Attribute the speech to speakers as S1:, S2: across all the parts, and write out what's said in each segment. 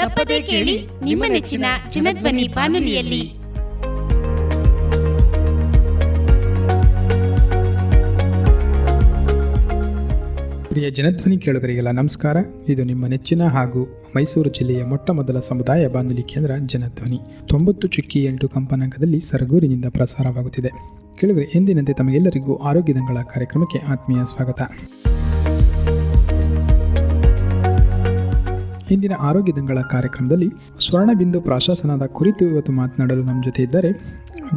S1: ತಪ್ಪದೇ ಕೇಳಿ ನಿಮ್ಮ ನೆಚ್ಚಿನ ಚಿನ್ನಧ್ವನಿ ಬಾನುಲಿಯಲ್ಲಿ.
S2: ಪ್ರಿಯ ಜನಧ್ವನಿ ಕೇಳುಗರಿಗೆಲ್ಲ ನಮಸ್ಕಾರ. ಇದು ನಿಮ್ಮ ನೆಚ್ಚಿನ ಹಾಗೂ ಮೈಸೂರು ಜಿಲ್ಲೆಯ ಮೊಟ್ಟ ಮೊದಲ ಸಮುದಾಯ ಬಾನುಲಿ ಕೇಂದ್ರ ಜನಧ್ವನಿ. ತೊಂಬತ್ತು ಚುಕ್ಕಿ ಎಂಟು ಕಂಪನಾಂಕದಲ್ಲಿ ಸರಗೂರಿನಿಂದ ಪ್ರಸಾರವಾಗುತ್ತಿದೆ. ಕೇಳುಗರೆ, ಎಂದಿನಂತೆ ತಮಗೆಲ್ಲರಿಗೂ ಆರೋಗ್ಯದಂಗಳ ಕಾರ್ಯಕ್ರಮಕ್ಕೆ ಆತ್ಮೀಯ ಸ್ವಾಗತ. ಇಂದಿನ ಆರೋಗ್ಯ ದಂಗಳ ಕಾರ್ಯಕ್ರಮದಲ್ಲಿ ಸ್ವರ್ಣಬಿಂದು ಪ್ರಾಶಾಸನದ ಕುರಿತು ಇವತ್ತು ಮಾತನಾಡಲು ನಮ್ಮ ಜೊತೆ ಇದ್ದಾರೆ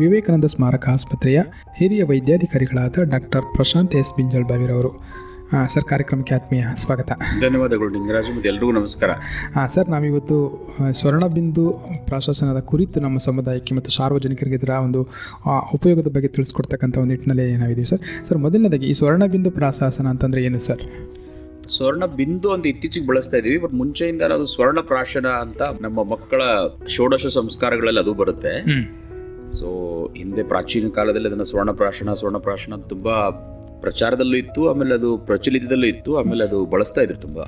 S2: ವಿವೇಕಾನಂದ ಸ್ಮಾರಕ ಆಸ್ಪತ್ರೆಯ ಹಿರಿಯ ವೈದ್ಯಾಧಿಕಾರಿಗಳಾದ ಡಾಕ್ಟರ್ ಪ್ರಶಾಂತ್ ಎಸ್ ಬಿಂಜಲ್ ಬಾವಿರವರು ಹಾಂ ಸರ್ ಕಾರ್ಯಕ್ರಮಕ್ಕೆ ಆತ್ಮೀಯ ಸ್ವಾಗತ.
S3: ಧನ್ಯವಾದಗಳು ನಿಂಗರಾಜು ಮತ್ತು ಎಲ್ರಿಗೂ ನಮಸ್ಕಾರ.
S2: ಹಾಂ ಸರ್ ನಾವಿವತ್ತು ಇವತ್ತು ಸ್ವರ್ಣಬಿಂದು ಪ್ರಾಶಾಸನದ ಕುರಿತು ನಮ್ಮ ಸಮುದಾಯಕ್ಕೆ ಮತ್ತು ಸಾರ್ವಜನಿಕರಿಗೆ ಇದರ ಒಂದು ಉಪಯೋಗದ ಬಗ್ಗೆ ತಿಳಿಸ್ಕೊಡ್ತಕ್ಕಂಥ ಒಂದು ನಿಟ್ಟಿನಲ್ಲಿ ನಾವಿದ್ದೀವಿ ಸರ್. ಸರ್ ಮೊದಲನೇದಾಗಿ ಈ ಸ್ವರ್ಣಬಿಂದು ಪ್ರಾಶಾಸನ ಅಂತಂದರೆ ಏನು ಸರ್?
S3: ಸ್ವರ್ಣ ಬಿಂದು ಅಂತ ಇತ್ತೀಚೆಗೆ ಬಳಸ್ತಾ ಇದೀವಿ ಬಟ್ ಮುಂಚೆಯಿಂದ ಅದು ಸ್ವರ್ಣ ಪ್ರಾಶನ ಅಂತ ನಮ್ಮ ಮಕ್ಕಳ ಷೋಡಶ ಸಂಸ್ಕಾರಗಳಲ್ಲಿ ಅದು ಬರುತ್ತೆ. ಸೊ ಹಿಂದೆ ಪ್ರಾಚೀನ ಕಾಲದಲ್ಲಿ ಅದನ್ನ ಸ್ವರ್ಣ ಪ್ರಾಶನ ಸ್ವರ್ಣ ಪ್ರಾಶನ ತುಂಬಾ ಪ್ರಚಾರದಲ್ಲೂ ಇತ್ತು ಆಮೇಲೆ ಅದು ಪ್ರಚಲಿತದಲ್ಲೂ ಇತ್ತು ಆಮೇಲೆ ಅದು ಬಳಸ್ತಾ ಇದ್ರು ತುಂಬಾ.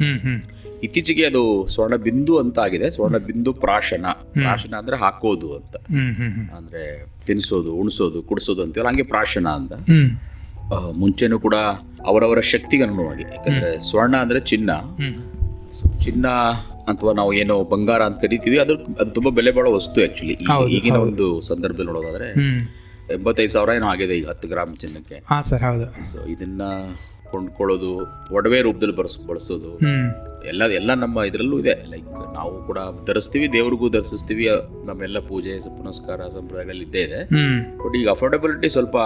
S3: ಇತ್ತೀಚೆಗೆ ಅದು ಸ್ವರ್ಣ ಬಿಂದು ಅಂತ ಆಗಿದೆ ಸ್ವರ್ಣ ಬಿಂದು ಪ್ರಾಶನ. ಪ್ರಾಶನ ಅಂದ್ರೆ ಹಾಕೋದು ಅಂತ. ಅಂದ್ರೆ ತಿನ್ಸೋದು ಉಣಿಸೋದು ಕುಡಿಸೋದು ಅಂತೀವಲ್ಲ ಹಂಗೆ ಪ್ರಾಶನ ಅಂತ. ಮುಂಚೆನೂ ಕೂಡ ಅವರವರ ಶಕ್ತಿಗೆ ಅನುಗುಣವಾಗಿ. ಯಾಕಂದ್ರೆ ಸ್ವರ್ಣ ಅಂದ್ರೆ ಚಿನ್ನ. ಚಿನ್ನ ಅಥವಾ ನಾವು ಏನೋ ಬಂಗಾರ ಅಂತ ಕರಿತೀವಿ ಅದ್ರ ಅದು ತುಂಬಾ ಬೆಲೆ ಬಾಳೋ ವಸ್ತು ಆಕ್ಚುಲಿ ಈಗಿನ ಒಂದು ಸಂದರ್ಭದಲ್ಲಿ ನೋಡೋದಾದ್ರೆ ಎಂಬತ್ತೈದು ಸಾವಿರ ಏನೋ ಆಗಿದೆ ಈಗ ಹತ್ತು ಗ್ರಾಮ್ ಚಿನ್ನಕ್ಕೆ. ಸೊ ಇದನ್ನ ಕೊಂಡ್ಕೊಳ್ಳೋದು ಒಡವೆ ರೂಪದಲ್ಲಿ ಬಳಸ್ ಬಳಸೋದು ಎಲ್ಲ ಎಲ್ಲ ನಮ್ಮ ಇದರಲ್ಲೂ ಇದೆ. ಲೈಕ್ ನಾವು ಕೂಡ ಧರಿಸ್ತೀವಿ ದೇವ್ರಿಗೂ ಧರಿಸ್ತೀವಿ ನಮ್ಮೆಲ್ಲ ಪೂಜೆ ಪುನಸ್ಕಾರ ಸಂಪ್ರದಾಯಗಳಲ್ಲಿ ಇದ್ದೇ ಇದೆ. ಬಟ್ ಈಗ ಅಫೋರ್ಡಬಿಲಿಟಿ ಸ್ವಲ್ಪ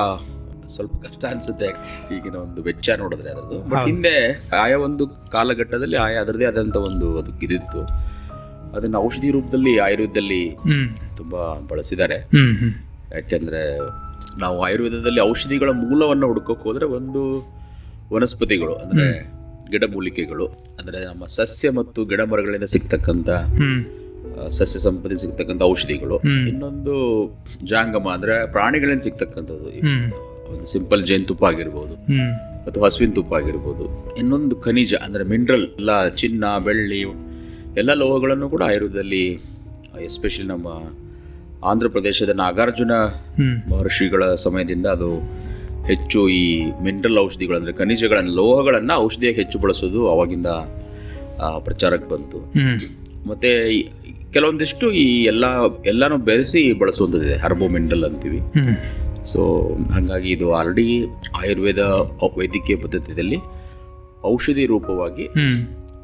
S3: ಸ್ವಲ್ಪ ಕಷ್ಟ ಅನಿಸುತ್ತೆ ಈಗಿನ ಒಂದು ವೆಚ್ಚ ನೋಡಿದ್ರೆ ಅದರದ್ದು. ಬಟ್ ಹಿಂದೆ. ಆಯಾ ಒಂದು ಕಾಲಘಟ್ಟದಲ್ಲಿ ಆಯಾ ಅದರದೇ ಆದಂಥ ಒಂದು ಅದಕ್ಕೆ ಇದಿತ್ತು. ಅದನ್ನ ಔಷಧಿ ರೂಪದಲ್ಲಿ ಆಯುರ್ವೇದದಲ್ಲಿ ತುಂಬಾ ಬಳಸಿದ್ದಾರೆ. ಯಾಕೆಂದ್ರೆ ನಾವು ಆಯುರ್ವೇದದಲ್ಲಿ ಔಷಧಿಗಳ ಮೂಲವನ್ನು ಹುಡುಕೋಕೆ ಹೋದ್ರೆ ಒಂದು ವನಸ್ಪತಿಗಳು ಅಂದ್ರೆ ಗಿಡಮೂಲಿಕೆಗಳು ಅಂದ್ರೆ ನಮ್ಮ ಸಸ್ಯ ಮತ್ತು ಗಿಡ ಮರಗಳಿಂದ ಸಿಗ್ತಕ್ಕಂಥ ಸಸ್ಯ ಸಂಪತ್ತಿ ಸಿಗ್ತಕ್ಕಂಥ ಔಷಧಿಗಳು. ಇನ್ನೊಂದು ಜಾಂಗಮ ಅಂದ್ರೆ ಪ್ರಾಣಿಗಳಿಂದ ಸಿಗ್ತಕ್ಕಂಥದ್ದು ಒಂದು ಸಿಂಪಲ್ ಜೇನುತುಪ್ಪ ಆಗಿರ್ಬೋದು. ಅಥವಾ ಹಸುವಿನ ತುಪ್ಪ ಆಗಿರ್ಬೋದು. ಇನ್ನೊಂದು ಖನಿಜ ಅಂದರೆ ಮಿನರಲ್ ಎಲ್ಲ ಚಿನ್ನ ಬೆಳ್ಳಿ ಎಲ್ಲ ಲೋಹಗಳನ್ನು ಕೂಡ ಆಯುರ್ವೇದದಲ್ಲಿ ಎಸ್ಪೆಷಲಿ ನಮ್ಮ ಆಂಧ್ರ ಪ್ರದೇಶದ ನಾಗಾರ್ಜುನ ಮಹರ್ಷಿಗಳ ಸಮಯದಿಂದ ಅದು ಹೆಚ್ಚು ಈ ಮಿನರಲ್ ಔಷಧಿಗಳು ಅಂದರೆ ಖನಿಜಗಳನ್ನು ಲೋಹಗಳನ್ನು ಔಷಧಿಯಾಗಿ ಹೆಚ್ಚು ಬಳಸೋದು ಅವಾಗಿಂದ ಪ್ರಚಾರಕ್ಕೆ ಬಂತು. ಮತ್ತು ಕೆಲವೊಂದಿಷ್ಟು ಈ ಎಲ್ಲ ಎಲ್ಲನೂ ಬೆರೆಸಿ ಬಳಸುವಂಥದ್ದಿದೆ ಹರ್ಬೋ ಮಿನರಲ್ ಅಂತೀವಿ. ಸೊ ಹಾಗಾಗಿ ಇದು ಆಲ್ರೆಡಿ ಆಯುರ್ವೇದ ವೈದ್ಯಕೀಯ ಪದ್ಧತಿಯಲ್ಲಿ ಔಷಧಿ ರೂಪವಾಗಿ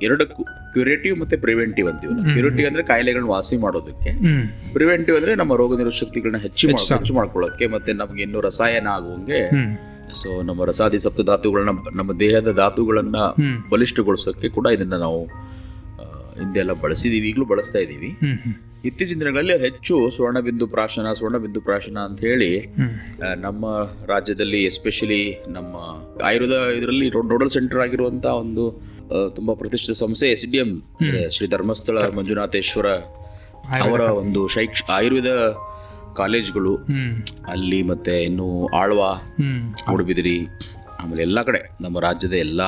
S3: ಎರಡಕ್ಕೂ ಕ್ಯೂರೇಟಿವ್ ಮತ್ತೆ ಪ್ರಿವೆಂಟಿವ್ ಅಂತೀವಲ್ಲ. ಕ್ಯೂರೇಟಿವ್ ಅಂದ್ರೆ ಕಾಯಿಲೆಗಳನ್ನ ವಾಸಿ ಮಾಡೋದಕ್ಕೆ. ಪ್ರಿವೆಂಟಿವ್ ಅಂದ್ರೆ ನಮ್ಮ ರೋಗ ನಿರೋಧಕ ಶಕ್ತಿಗಳನ್ನ ಹೆಚ್ಚು ಹೆಚ್ಚು ಮಾಡ್ಕೊಳ್ಳೋಕೆ ಮತ್ತೆ ನಮ್ಗೆ ಇನ್ನೂ ರಸಾಯನ ಆಗುವಂಗೆ ಸೊ ನಮ್ಮ ರಸಾದಿ ಸಪ್ತ ಧಾತುಗಳನ್ನ ನಮ್ಮ ದೇಹದ ಧಾತುಗಳನ್ನ ಬಲಿಷ್ಠಗೊಳಿಸೋಕೆ ಕೂಡ ಇದನ್ನ ನಾವು ಹಿಂದೆಲ್ಲ ಹಿಂದೆ ಬಳಸಿದೀವಿ. ಈಗಲೂ ಬಳಸ್ತಾ ಇದ್ದೀವಿ ಇತ್ತೀಚಿನ ದಿನಗಳಲ್ಲಿ ಹೆಚ್ಚು ಸ್ವರ್ಣಬಿಂದು ಪ್ರಾಶನ ಸ್ವರ್ಣಬಿಂದು ಪ್ರಾಶನ ಅಂತ ಹೇಳಿ ನಮ್ಮ ರಾಜ್ಯದಲ್ಲಿ ಎಸ್ಪೆಷಲಿ ನಮ್ಮ ಆಯುರ್ವೇದ ಇದರಲ್ಲಿ ನೋಡಲ್ ಸೆಂಟರ್ ಆಗಿರುವಂತಹ ಒಂದು ತುಂಬಾ ಪ್ರತಿಷ್ಠಿತ ಸಂಸ್ಥೆ S D M Shri Dharmasthala Manjunatheshwara ಅವರ ಒಂದು ಶೈಕ್ಷ ಆಯುರ್ವೇದ ಕಾಲೇಜ್ಗಳು ಅಲ್ಲಿ ಮತ್ತೆ ಇನ್ನು ಆಳ್ವಾ ಮೂಡುಬಿದಿರಿ ಆಮೇಲೆ ಎಲ್ಲ ಕಡೆ ನಮ್ಮ ರಾಜ್ಯದ ಎಲ್ಲ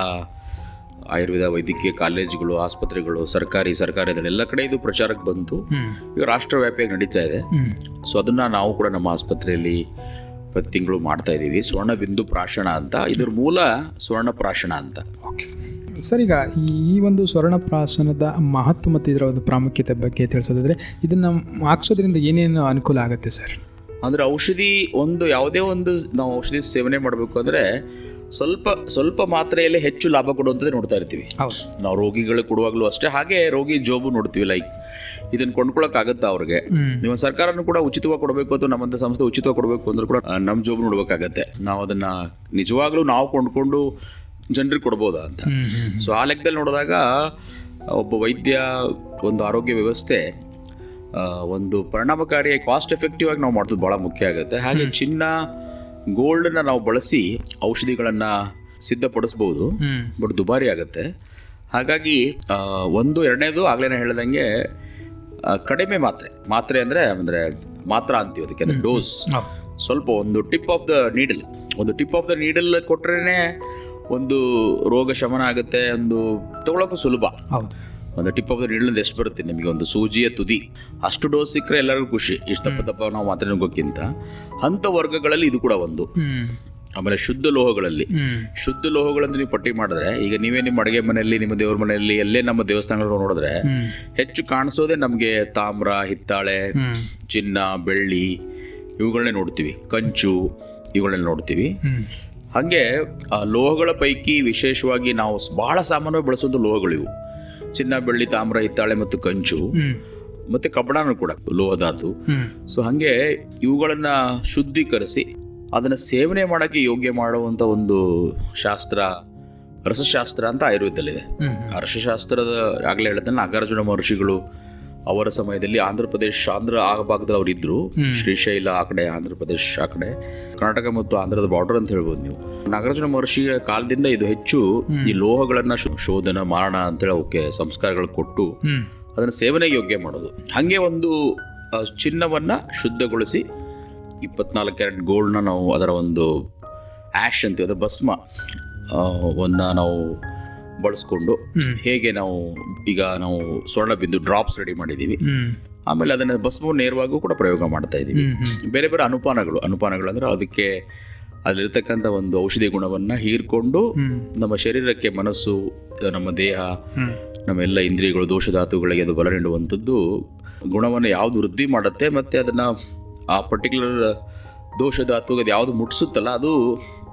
S3: ಆಯುರ್ವೇದ ವೈದ್ಯಕೀಯ ಕಾಲೇಜುಗಳು ಆಸ್ಪತ್ರೆಗಳು ಸರ್ಕಾರಿ ಸರ್ಕಾರಿ ಎಲ್ಲ ಕಡೆ ಇದು ಪ್ರಚಾರಕ್ಕೆ ಬಂತು. ಈಗ ರಾಷ್ಟ್ರವ್ಯಾಪಿಯಾಗಿ ನಡೀತಾ ಇದೆ. ಸೊ ಅದನ್ನ ನಾವು ಕೂಡ ನಮ್ಮ ಆಸ್ಪತ್ರೆಯಲ್ಲಿ ಪ್ರತಿ ತಿಂಗಳು ಮಾಡ್ತಾ ಇದ್ದೀವಿ. ಸ್ವರ್ಣ ಬಿಂದು ಪ್ರಾಶನ ಅಂತ. ಇದ್ರ ಮೂಲ ಸ್ವರ್ಣ ಪ್ರಾಶನ ಅಂತ.
S2: ಸರ್ ಈಗ ಈ ಒಂದು ಸ್ವರ್ಣ ಪ್ರಾಶನದ ಮಹತ್ವ ಮತ್ತು ಇದರ ಒಂದು ಪ್ರಾಮುಖ್ಯತೆ ಬಗ್ಗೆ ತಿಳಿಸೋದಾದ್ರೆ ಇದನ್ನು ಹಾಕ್ಸೋದ್ರಿಂದ ಏನೇನು ಅನುಕೂಲ ಆಗುತ್ತೆ ಸರ್
S3: ಅಂದರೆ ಔಷಧಿ ಒಂದು ಯಾವುದೇ ಒಂದು ನಾವು ಔಷಧಿ ಸೇವನೆ ಮಾಡಬೇಕು ಅಂದ್ರೆ ಸ್ವಲ್ಪ ಸ್ವಲ್ಪ ಮಾತ್ರೆಯಲ್ಲಿ ಹೆಚ್ಚು ಲಾಭ ಕೊಡುವಂಥದ್ದು ನೋಡ್ತಾ ಇರ್ತೀವಿ. ನಾವು ರೋಗಿಗಳಿಗೆ ಕೊಡುವಾಗಲೂ ಅಷ್ಟೇ ಹಾಗೆ ರೋಗಿ ಜೋಬು ನೋಡ್ತೀವಿ ಲೈಕ್ ಇದನ್ನ ಆಗುತ್ತಾ ಅವ್ರಿಗೆ? ನಿಮ್ಮ ಸರ್ಕಾರನು ಕೂಡ ಉಚಿತವಾಗಿ ಕೊಡಬೇಕು ಅಥವಾ ನಮ್ಮಂಥ ಸಂಸ್ಥೆ ಉಚಿತವಾಗಿ ಕೊಡಬೇಕು ಅಂದ್ರೆ ಕೂಡ ನಮ್ಮ ಜೋಬು ನೋಡ್ಬೇಕಾಗತ್ತೆ. ನಾವು ಅದನ್ನ ನಿಜವಾಗ್ಲೂ ನಾವು ಕೊಂಡ್ಕೊಂಡು ಜನರಿಗೆ ಕೊಡ್ಬೋದಾ ಅಂತ. ಸೊ ಆ ಲೆಕ್ಕದಲ್ಲಿ ನೋಡಿದಾಗ ಒಬ್ಬ ವೈದ್ಯ ಒಂದು ಆರೋಗ್ಯ ವ್ಯವಸ್ಥೆ ಒಂದು ಪರಿಣಾಮಕಾರಿ ಕಾಸ್ಟ್ ಎಫೆಕ್ಟಿವ್ ಆಗಿ ನಾವು ಮಾಡೋದು ಭಾಳ ಮುಖ್ಯ ಆಗುತ್ತೆ. ಹಾಗೆ ಚಿನ್ನ ಗೋಲ್ಡನ್ನ ನಾವು ಬಳಸಿ ಔಷಧಿಗಳನ್ನು ಸಿದ್ಧಪಡಿಸ್ಬೋದು. ಬಟ್ ದುಬಾರಿ ಆಗುತ್ತೆ. ಹಾಗಾಗಿ ಒಂದು ಎರಡನೇದು ಆಗ್ಲೇ ಹೇಳ್ದಂಗೆ ಕಡಿಮೆ ಮಾತ್ರೆ. ಮಾತ್ರೆ ಅಂದರೆ ಅಂದರೆ ಮಾತ್ರ ಅಂತೀವಿ ಅದಕ್ಕೆ ಅಂದರೆ ಡೋಸ್. ಸ್ವಲ್ಪ ಒಂದು ಟಿಪ್ ಆಫ್ ದ ನೀಡಲ್. ಒಂದು ಟಿಪ್ ಆಫ್ ದ ನೀಡಲ್ ಕೊಟ್ರೇನೆ ಒಂದು ರೋಗ ಶಮನ ಆಗುತ್ತೆ ಒಂದು ತಗೊಳಕ್ಕೂ ಸುಲಭ.
S2: ಹೌದು.
S3: ಒಂದು ಟಿಪ್ ಆಫ್ ದ ನೀಡಲ್ ಎಷ್ಟು ಬರುತ್ತೆ ನಿಮಗೆ? ಒಂದು ಸೂಜಿಯ ತುದಿ. ಅಷ್ಟು ಡೋಸ್ ಸಿಕ್ಕರೆ ಎಲ್ಲರಿಗೂ ಖುಷಿ. ಇಷ್ಟು ತಪ್ಪ ತಪ್ಪ ನಾವು ಮಾತ್ರ ನುಗ್ಗೋಕ್ಕಿಂತ. ಅಂಥ ವರ್ಗಗಳಲ್ಲಿ ಇದು ಕೂಡ ಒಂದು. ಆಮೇಲೆ ಶುದ್ಧ ಲೋಹಗಳಲ್ಲಿ. ಶುದ್ಧ ಲೋಹಗಳಂತ ನೀವು ಪಟ್ಟಿ ಮಾಡಿದ್ರೆ ಈಗ ನೀವೇ ನಿಮ್ಮ ಅಡುಗೆ ಮನೆಯಲ್ಲಿ ನಿಮ್ಮ ದೇವ್ರ ಮನೆಯಲ್ಲಿ ಎಲ್ಲೇ ನಮ್ಮ ದೇವಸ್ಥಾನಗಳು ನೋಡಿದ್ರೆ ಹೆಚ್ಚು ಕಾಣಿಸೋದೇ ನಮಗೆ ತಾಮ್ರ ಹಿತ್ತಾಳೆ ಚಿನ್ನ ಬೆಳ್ಳಿ ಇವುಗಳನ್ನೇ ನೋಡ್ತೀವಿ. ಕಂಚು ಇವುಗಳನ್ನ ನೋಡ್ತೀವಿ. ಹಾಗೆ ಆ ಲೋಹಗಳ ಪೈಕಿ ವಿಶೇಷವಾಗಿ ನಾವು ಬಹಳ ಸಾಮಾನ್ಯವಾಗಿ ಬಳಸುವಂಥ ಲೋಹಗಳು ಇವು ಚಿನ್ನ ಬೆಳ್ಳಿ ತಾಮ್ರ ಹಿತ್ತಾಳೆ ಮತ್ತು ಕಂಚು ಮತ್ತೆ ಕಬ್ಬಣನೂ ಕೂಡ ಲೋಹಧಾತು. ಸೊ ಹಂಗೆ ಇವುಗಳನ್ನ ಶುದ್ಧೀಕರಿಸಿ ಅದನ್ನ ಸೇವನೆ ಮಾಡೋಕ್ಕೆ ಯೋಗ್ಯ ಮಾಡುವಂತ ಒಂದು ಶಾಸ್ತ್ರ ರಸಶಾಸ್ತ್ರ ಅಂತ ಆಯುರ್ವೇದದಲ್ಲಿದೆ. ರಸಶಾಸ್ತ್ರದ ಆಗಲೇ ಹೇಳಿದ ನಾಗಾರ್ಜುನ ಮಹರ್ಷಿಗಳು ಅವರ ಸಮಯದಲ್ಲಿ ಆಂಧ್ರ ಪ್ರದೇಶ ಆಂಧ್ರ ಆ ಭಾಗದಲ್ಲಿ ಅವರು ಇದ್ರು. ಶ್ರೀಶೈಲ ಆ ಕಡೆ ಆಂಧ್ರ ಪ್ರದೇಶ ಆ ಕಡೆ. ಕರ್ನಾಟಕ ಮತ್ತು ಆಂಧ್ರದ ಬಾರ್ಡರ್ ಅಂತ ಹೇಳ್ಬೋದು ನೀವು. ನಾಗಾರ್ಜುನ ಮಹರ್ಷಿಗಳ ಕಾಲದಿಂದ ಇದು ಹೆಚ್ಚು ಈ ಲೋಹಗಳನ್ನ ಶೋಧನ ಮಾರಣ ಅಂತೇಳಿ ಅವಕ್ಕೆ ಸಂಸ್ಕಾರಗಳು ಕೊಟ್ಟು ಅದನ್ನ ಸೇವನೆ ಯೋಗ್ಯ ಮಾಡೋದು. ಹಾಗೆ ಒಂದು ಚಿನ್ನವನ್ನ ಶುದ್ಧಗೊಳಿಸಿ ಇಪ್ಪತ್ನಾಲ್ಕು ಕ್ಯಾರೆಟ್ ಗೋಲ್ಡ್ನ ನಾವು ಅದರ ಒಂದು ಆ್ಯಶ್ ಅಂತೀವಿ ಅದರ ಭಸ್ಮ ಒಂದು ನಾವು ಬಳಸ್ಕೊಂಡು ಹೇಗೆ ನಾವು ಈಗ ನಾವು ಸ್ವರ್ಣ ಬಿಂದು ಡ್ರಾಪ್ಸ್ ರೆಡಿ ಮಾಡಿದ್ದೀವಿ ಆಮೇಲೆ ಅದನ್ನು ಭಸ್ಮವನ್ನು ನೇರವಾಗೂ ಕೂಡ ಪ್ರಯೋಗ ಮಾಡ್ತಾ ಇದ್ದೀವಿ ಬೇರೆ ಬೇರೆ ಅನುಪಾನಗಳು ಅನುಪಾನಗಳು ಅಂದ್ರೆ ಅದಕ್ಕೆ ಅಲ್ಲಿರ್ತಕ್ಕಂಥ ಒಂದು ಔಷಧಿ ಗುಣವನ್ನ ಹೀರ್ಕೊಂಡು ನಮ್ಮ ಶರೀರಕ್ಕೆ ಮನಸ್ಸು ನಮ್ಮ ದೇಹ ನಮ್ಮ ಎಲ್ಲ ಇಂದ್ರಿಯಗಳು ದೋಷಧಾತುಗಳಿಗೆ ಅದು ಬಲ ನೀಡುವಂಥದ್ದು ಗುಣವನ್ನು ಯಾವ್ದು ವೃದ್ಧಿ ಮಾಡುತ್ತೆ ಮತ್ತೆ ಅದನ್ನ ಆ ಪರ್ಟಿಕ್ಯುಲರ್ ದೋಷಧಾತು ಅದು ಯಾವುದು ಮುಟ್ಸುತ್ತಲ್ಲ ಅದು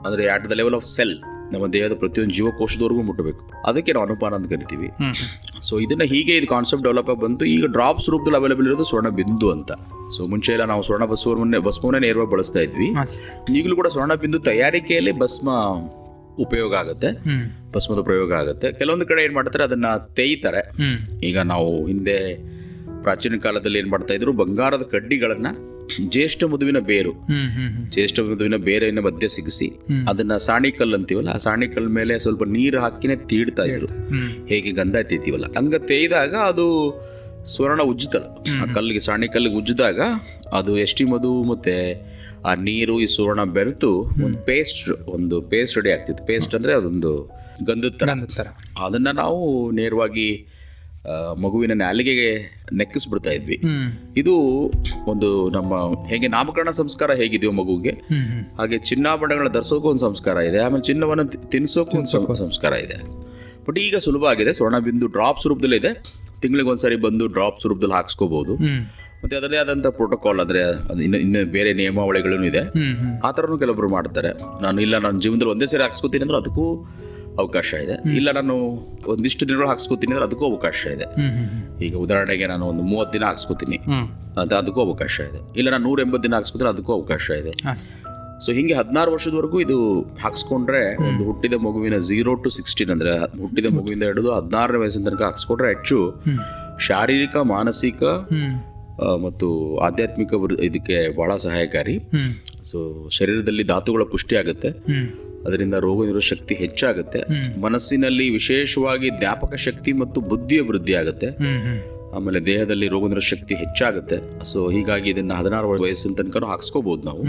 S3: ಅಂದರೆ at the level of cell ನಮ್ಮ ದೇಹದ ಪ್ರತಿಯೊಂದು ಜೀವಕೋಶದವರೆಗೂ ಮುಟ್ಟಬೇಕು. ಅದಕ್ಕೆ ನಾವು ಅನುಪಾನ ಅಂತ ಕರಿತೀವಿ. ಸೊ ಇದನ್ನ ಹೀಗೆ ಇದು ಕಾನ್ಸೆಪ್ಟ್ ಡೆವಲಪ್ ಆಗಿ ಬಂತು. ಈಗ ಡ್ರಾಪ್ಸ್ ರೂಪದಲ್ಲಿ ಅವೈಲೇಬಲ್ ಇರೋದು ಸ್ವರ್ಣ ಬಿಂದು ಅಂತ. ಸೊ ಮುಂಚೆ ಎಲ್ಲ ನಾವು ಸ್ವರ್ಣ ಬಸವನ್ನೇ ಬಸ್ಮವನ್ನೇ ನೇರವಾಗಿ ಬಳಸ್ತಾ ಇದ್ವಿ. ಈಗಲೂ ಕೂಡ ಸ್ವರ್ಣ ಬಿಂದು ತಯಾರಿಕೆಯಲ್ಲಿ ಭಸ್ಮ ಉಪಯೋಗ ಆಗುತ್ತೆ. ಭಸ್ಮದ ಪ್ರಯೋಗ ಆಗುತ್ತೆ. ಕೆಲವೊಂದು ಕಡೆ ಏನು ಮಾಡ್ತಾರೆ ಅದನ್ನ ತೇಯ್ತಾರೆ. ಈಗ ನಾವು ಹಿಂದೆ ಪ್ರಾಚೀನ ಕಾಲದಲ್ಲಿ ಏನು ಮಾಡ್ತಾ ಇದ್ರು ಬಂಗಾರದ ಕಡ್ಡಿಗಳನ್ನ ಜ್ಯೇಷ್ಠ ಮದುವಿನ ಬೇರು. ಜ್ಯೇಷ್ಠ ಮದುವಿನ ಬೇರೆಯನ್ನು ಮಧ್ಯೆ ಸಿಗಿಸಿ. ಅದನ್ನ ಸಾಣಿಕಲ್ ಅಂತೀವಲ್ಲ ಆ ಸಾಣಿಕಲ್ ಮೇಲೆ ಸ್ವಲ್ಪ ನೀರು ಹಾಕಿನೇ ತೀಡ್ತಾ ಇದ್ರು. ಹೇಗೆ ಗಂಧ ಎತ್ತಿತೀವಲ್ಲ ಹಂಗ ತೇಯ್ದಾಗ ಅದು ಸ್ವರ್ಣ ಉಜ್ಜುತ್ತಲ್ಲ. ಆ ಕಲ್ಲಿಗೆ ಸಾಣಿ ಕಲ್ಲಿಗೆ ಉಜ್ಜಿದಾಗ ಅದು ಎಷ್ಟಿ ಮಧು ಮತ್ತೆ ಆ ನೀರು ಈ ಸುವರ್ಣ ಬೆರೆತು ಒಂದು ಪೇಸ್ಟ್ ಒಂದು ಪೇಸ್ಟ್ ರೆಡಿ ಆಗ್ತಿತ್ತು. ಪೇಸ್ಟ್ ಅಂದ್ರೆ ಅದೊಂದು ಗಂಧದ ಥರ ಅದನ್ನ ನಾವು ನೇರವಾಗಿ ಮಗುವಿನ ನಾಲಿಗೆಗೆ ನೆಕ್ಕಿಸ್ಬಿಡ್ತಾ ಇದ್ವಿ. ಇದು ಒಂದು ನಮ್ಮ ಹೇಗೆ ನಾಮಕರಣ ಸಂಸ್ಕಾರ ಹೇಗಿದೆಯೋ ಮಗುಗೆ
S2: ಹ್ಮ್
S3: ಹಾಗೆ ಚಿನ್ನಾಭರಣಗಳನ್ನ ಧರಿಸೋಕೆ ಒಂದು ಸಂಸ್ಕಾರ ಇದೆ ಆಮೇಲೆ ಚಿನ್ನವನ್ನು ತಿನ್ನಿಸೋಕೆ ಒಂದು ಸಂಸ್ಕಾರ ಇದೆ. ಬಟ್ ಈಗ ಸುಲಭ ಆಗಿದೆ ಸ್ವರ್ಣ ಬಿಂದು ಡ್ರಾಪ್ಸ್ ರೂಪದಲ್ಲಿ ಇದೆ. ತಿಂಗಳಿಗೆ ಒಂದ್ಸರಿ ಬಂದು ಡ್ರಾಪ್ಸ್ ರೂಪದಲ್ಲಿ ಹಾಕ್ಸ್ಕೋಬಹುದು ಮತ್ತೆ ಅದರದೇ ಆದಂಥ ಪ್ರೋಟೋಕಾಲ್ ಅಂದ್ರೆ ಅದು ಇನ್ನು ಇನ್ನು ಬೇರೆ ನಿಯಮಾವಳಿಗಳೂ ಇದೆ. ಆ ಥರನೂ ಕೆಲವೊಬ್ರು ಮಾಡ್ತಾರೆ. ನಾನು ಇಲ್ಲ ನನ್ನ ಜೀವನದಲ್ಲಿ ಒಂದೇ ಸರಿ ಹಾಕ್ಸ್ಕೋತೀನಿ ಅಂದ್ರೆ ಅದಕ್ಕೂ ಅವಕಾಶ ಇದೆ. ಇಲ್ಲ ನಾನು ಒಂದಿಷ್ಟು ದಿನಗಳು ಹಾಕ್ಸ್ಕೊತೀನಿ ಅಂದ್ರೆ ಅದಕ್ಕೂ ಅವಕಾಶ ಇದೆ. ಈಗ ಉದಾಹರಣೆಗೆ ನಾನು ಒಂದು ಮೂವತ್ತು ದಿನ ಹಾಕ್ಸ್ಕೊತೀನಿ. ಅದು ಅದಕ್ಕೂ ಅವಕಾಶ ಇದೆ. ಇಲ್ಲ ನಾನು ನೂರ ಎಂಬತ್ತು ದಿನ ಹಾಕ್ಸ್ಕೊತೀನಿ ಅದಕ್ಕೂ ಅವಕಾಶ ಇದೆ. ಸೊ ಹಿಂಗೆ ಹದಿನಾರು ವರ್ಷದವರೆಗೂ ಇದು ಹಾಕ್ಸ್ಕೊಂಡ್ರೆ ಒಂದು ಹುಟ್ಟಿದ ಮಗುವಿನ ಝೀರೋ ಟು ಸಿಕ್ಸ್ಟೀನ್ ಅಂದ್ರೆ ಹುಟ್ಟಿದ ಮಗುವಿಂದ ಹಿಡಿದು ಹದಿನಾರನೇ ವಯಸ್ಸಿನ ತನಕ ಹಾಕ್ಸ್ಕೊಂಡ್ರೆ ಹೆಚ್ಚು ಶಾರೀರಿಕ ಮಾನಸಿಕ ಮತ್ತು ಆಧ್ಯಾತ್ಮಿಕ ಇದಕ್ಕೆ ಬಹಳ ಸಹಾಯಕಾರಿ. ಸೊ ಶರೀರದಲ್ಲಿ ಧಾತುಗಳ ಪುಷ್ಟಿ ಆಗುತ್ತೆ. ಅದರಿಂದ ರೋಗ ನಿರೋಧಕ ಶಕ್ತಿ ಹೆಚ್ಚಾಗುತ್ತೆ. ಮನಸ್ಸಿನಲ್ಲಿ ವಿಶೇಷವಾಗಿ ಜ್ಞಾಪಕ ಶಕ್ತಿ ಮತ್ತು ಬುದ್ಧಿಯ ವೃದ್ಧಿ ಆಗುತ್ತೆ. ಆಮೇಲೆ ದೇಹದಲ್ಲಿ ರೋಗ ನಿರೋಧ ಶಕ್ತಿ ಹೆಚ್ಚಾಗುತ್ತೆ. ಸೊ ಹೀಗಾಗಿ ಇದನ್ನ ಹದಿನಾರು ವಯಸ್ಸಿನ ತನಕ ಹಾಕ್ಸ್ಕೋಬಹುದು ನಾವು.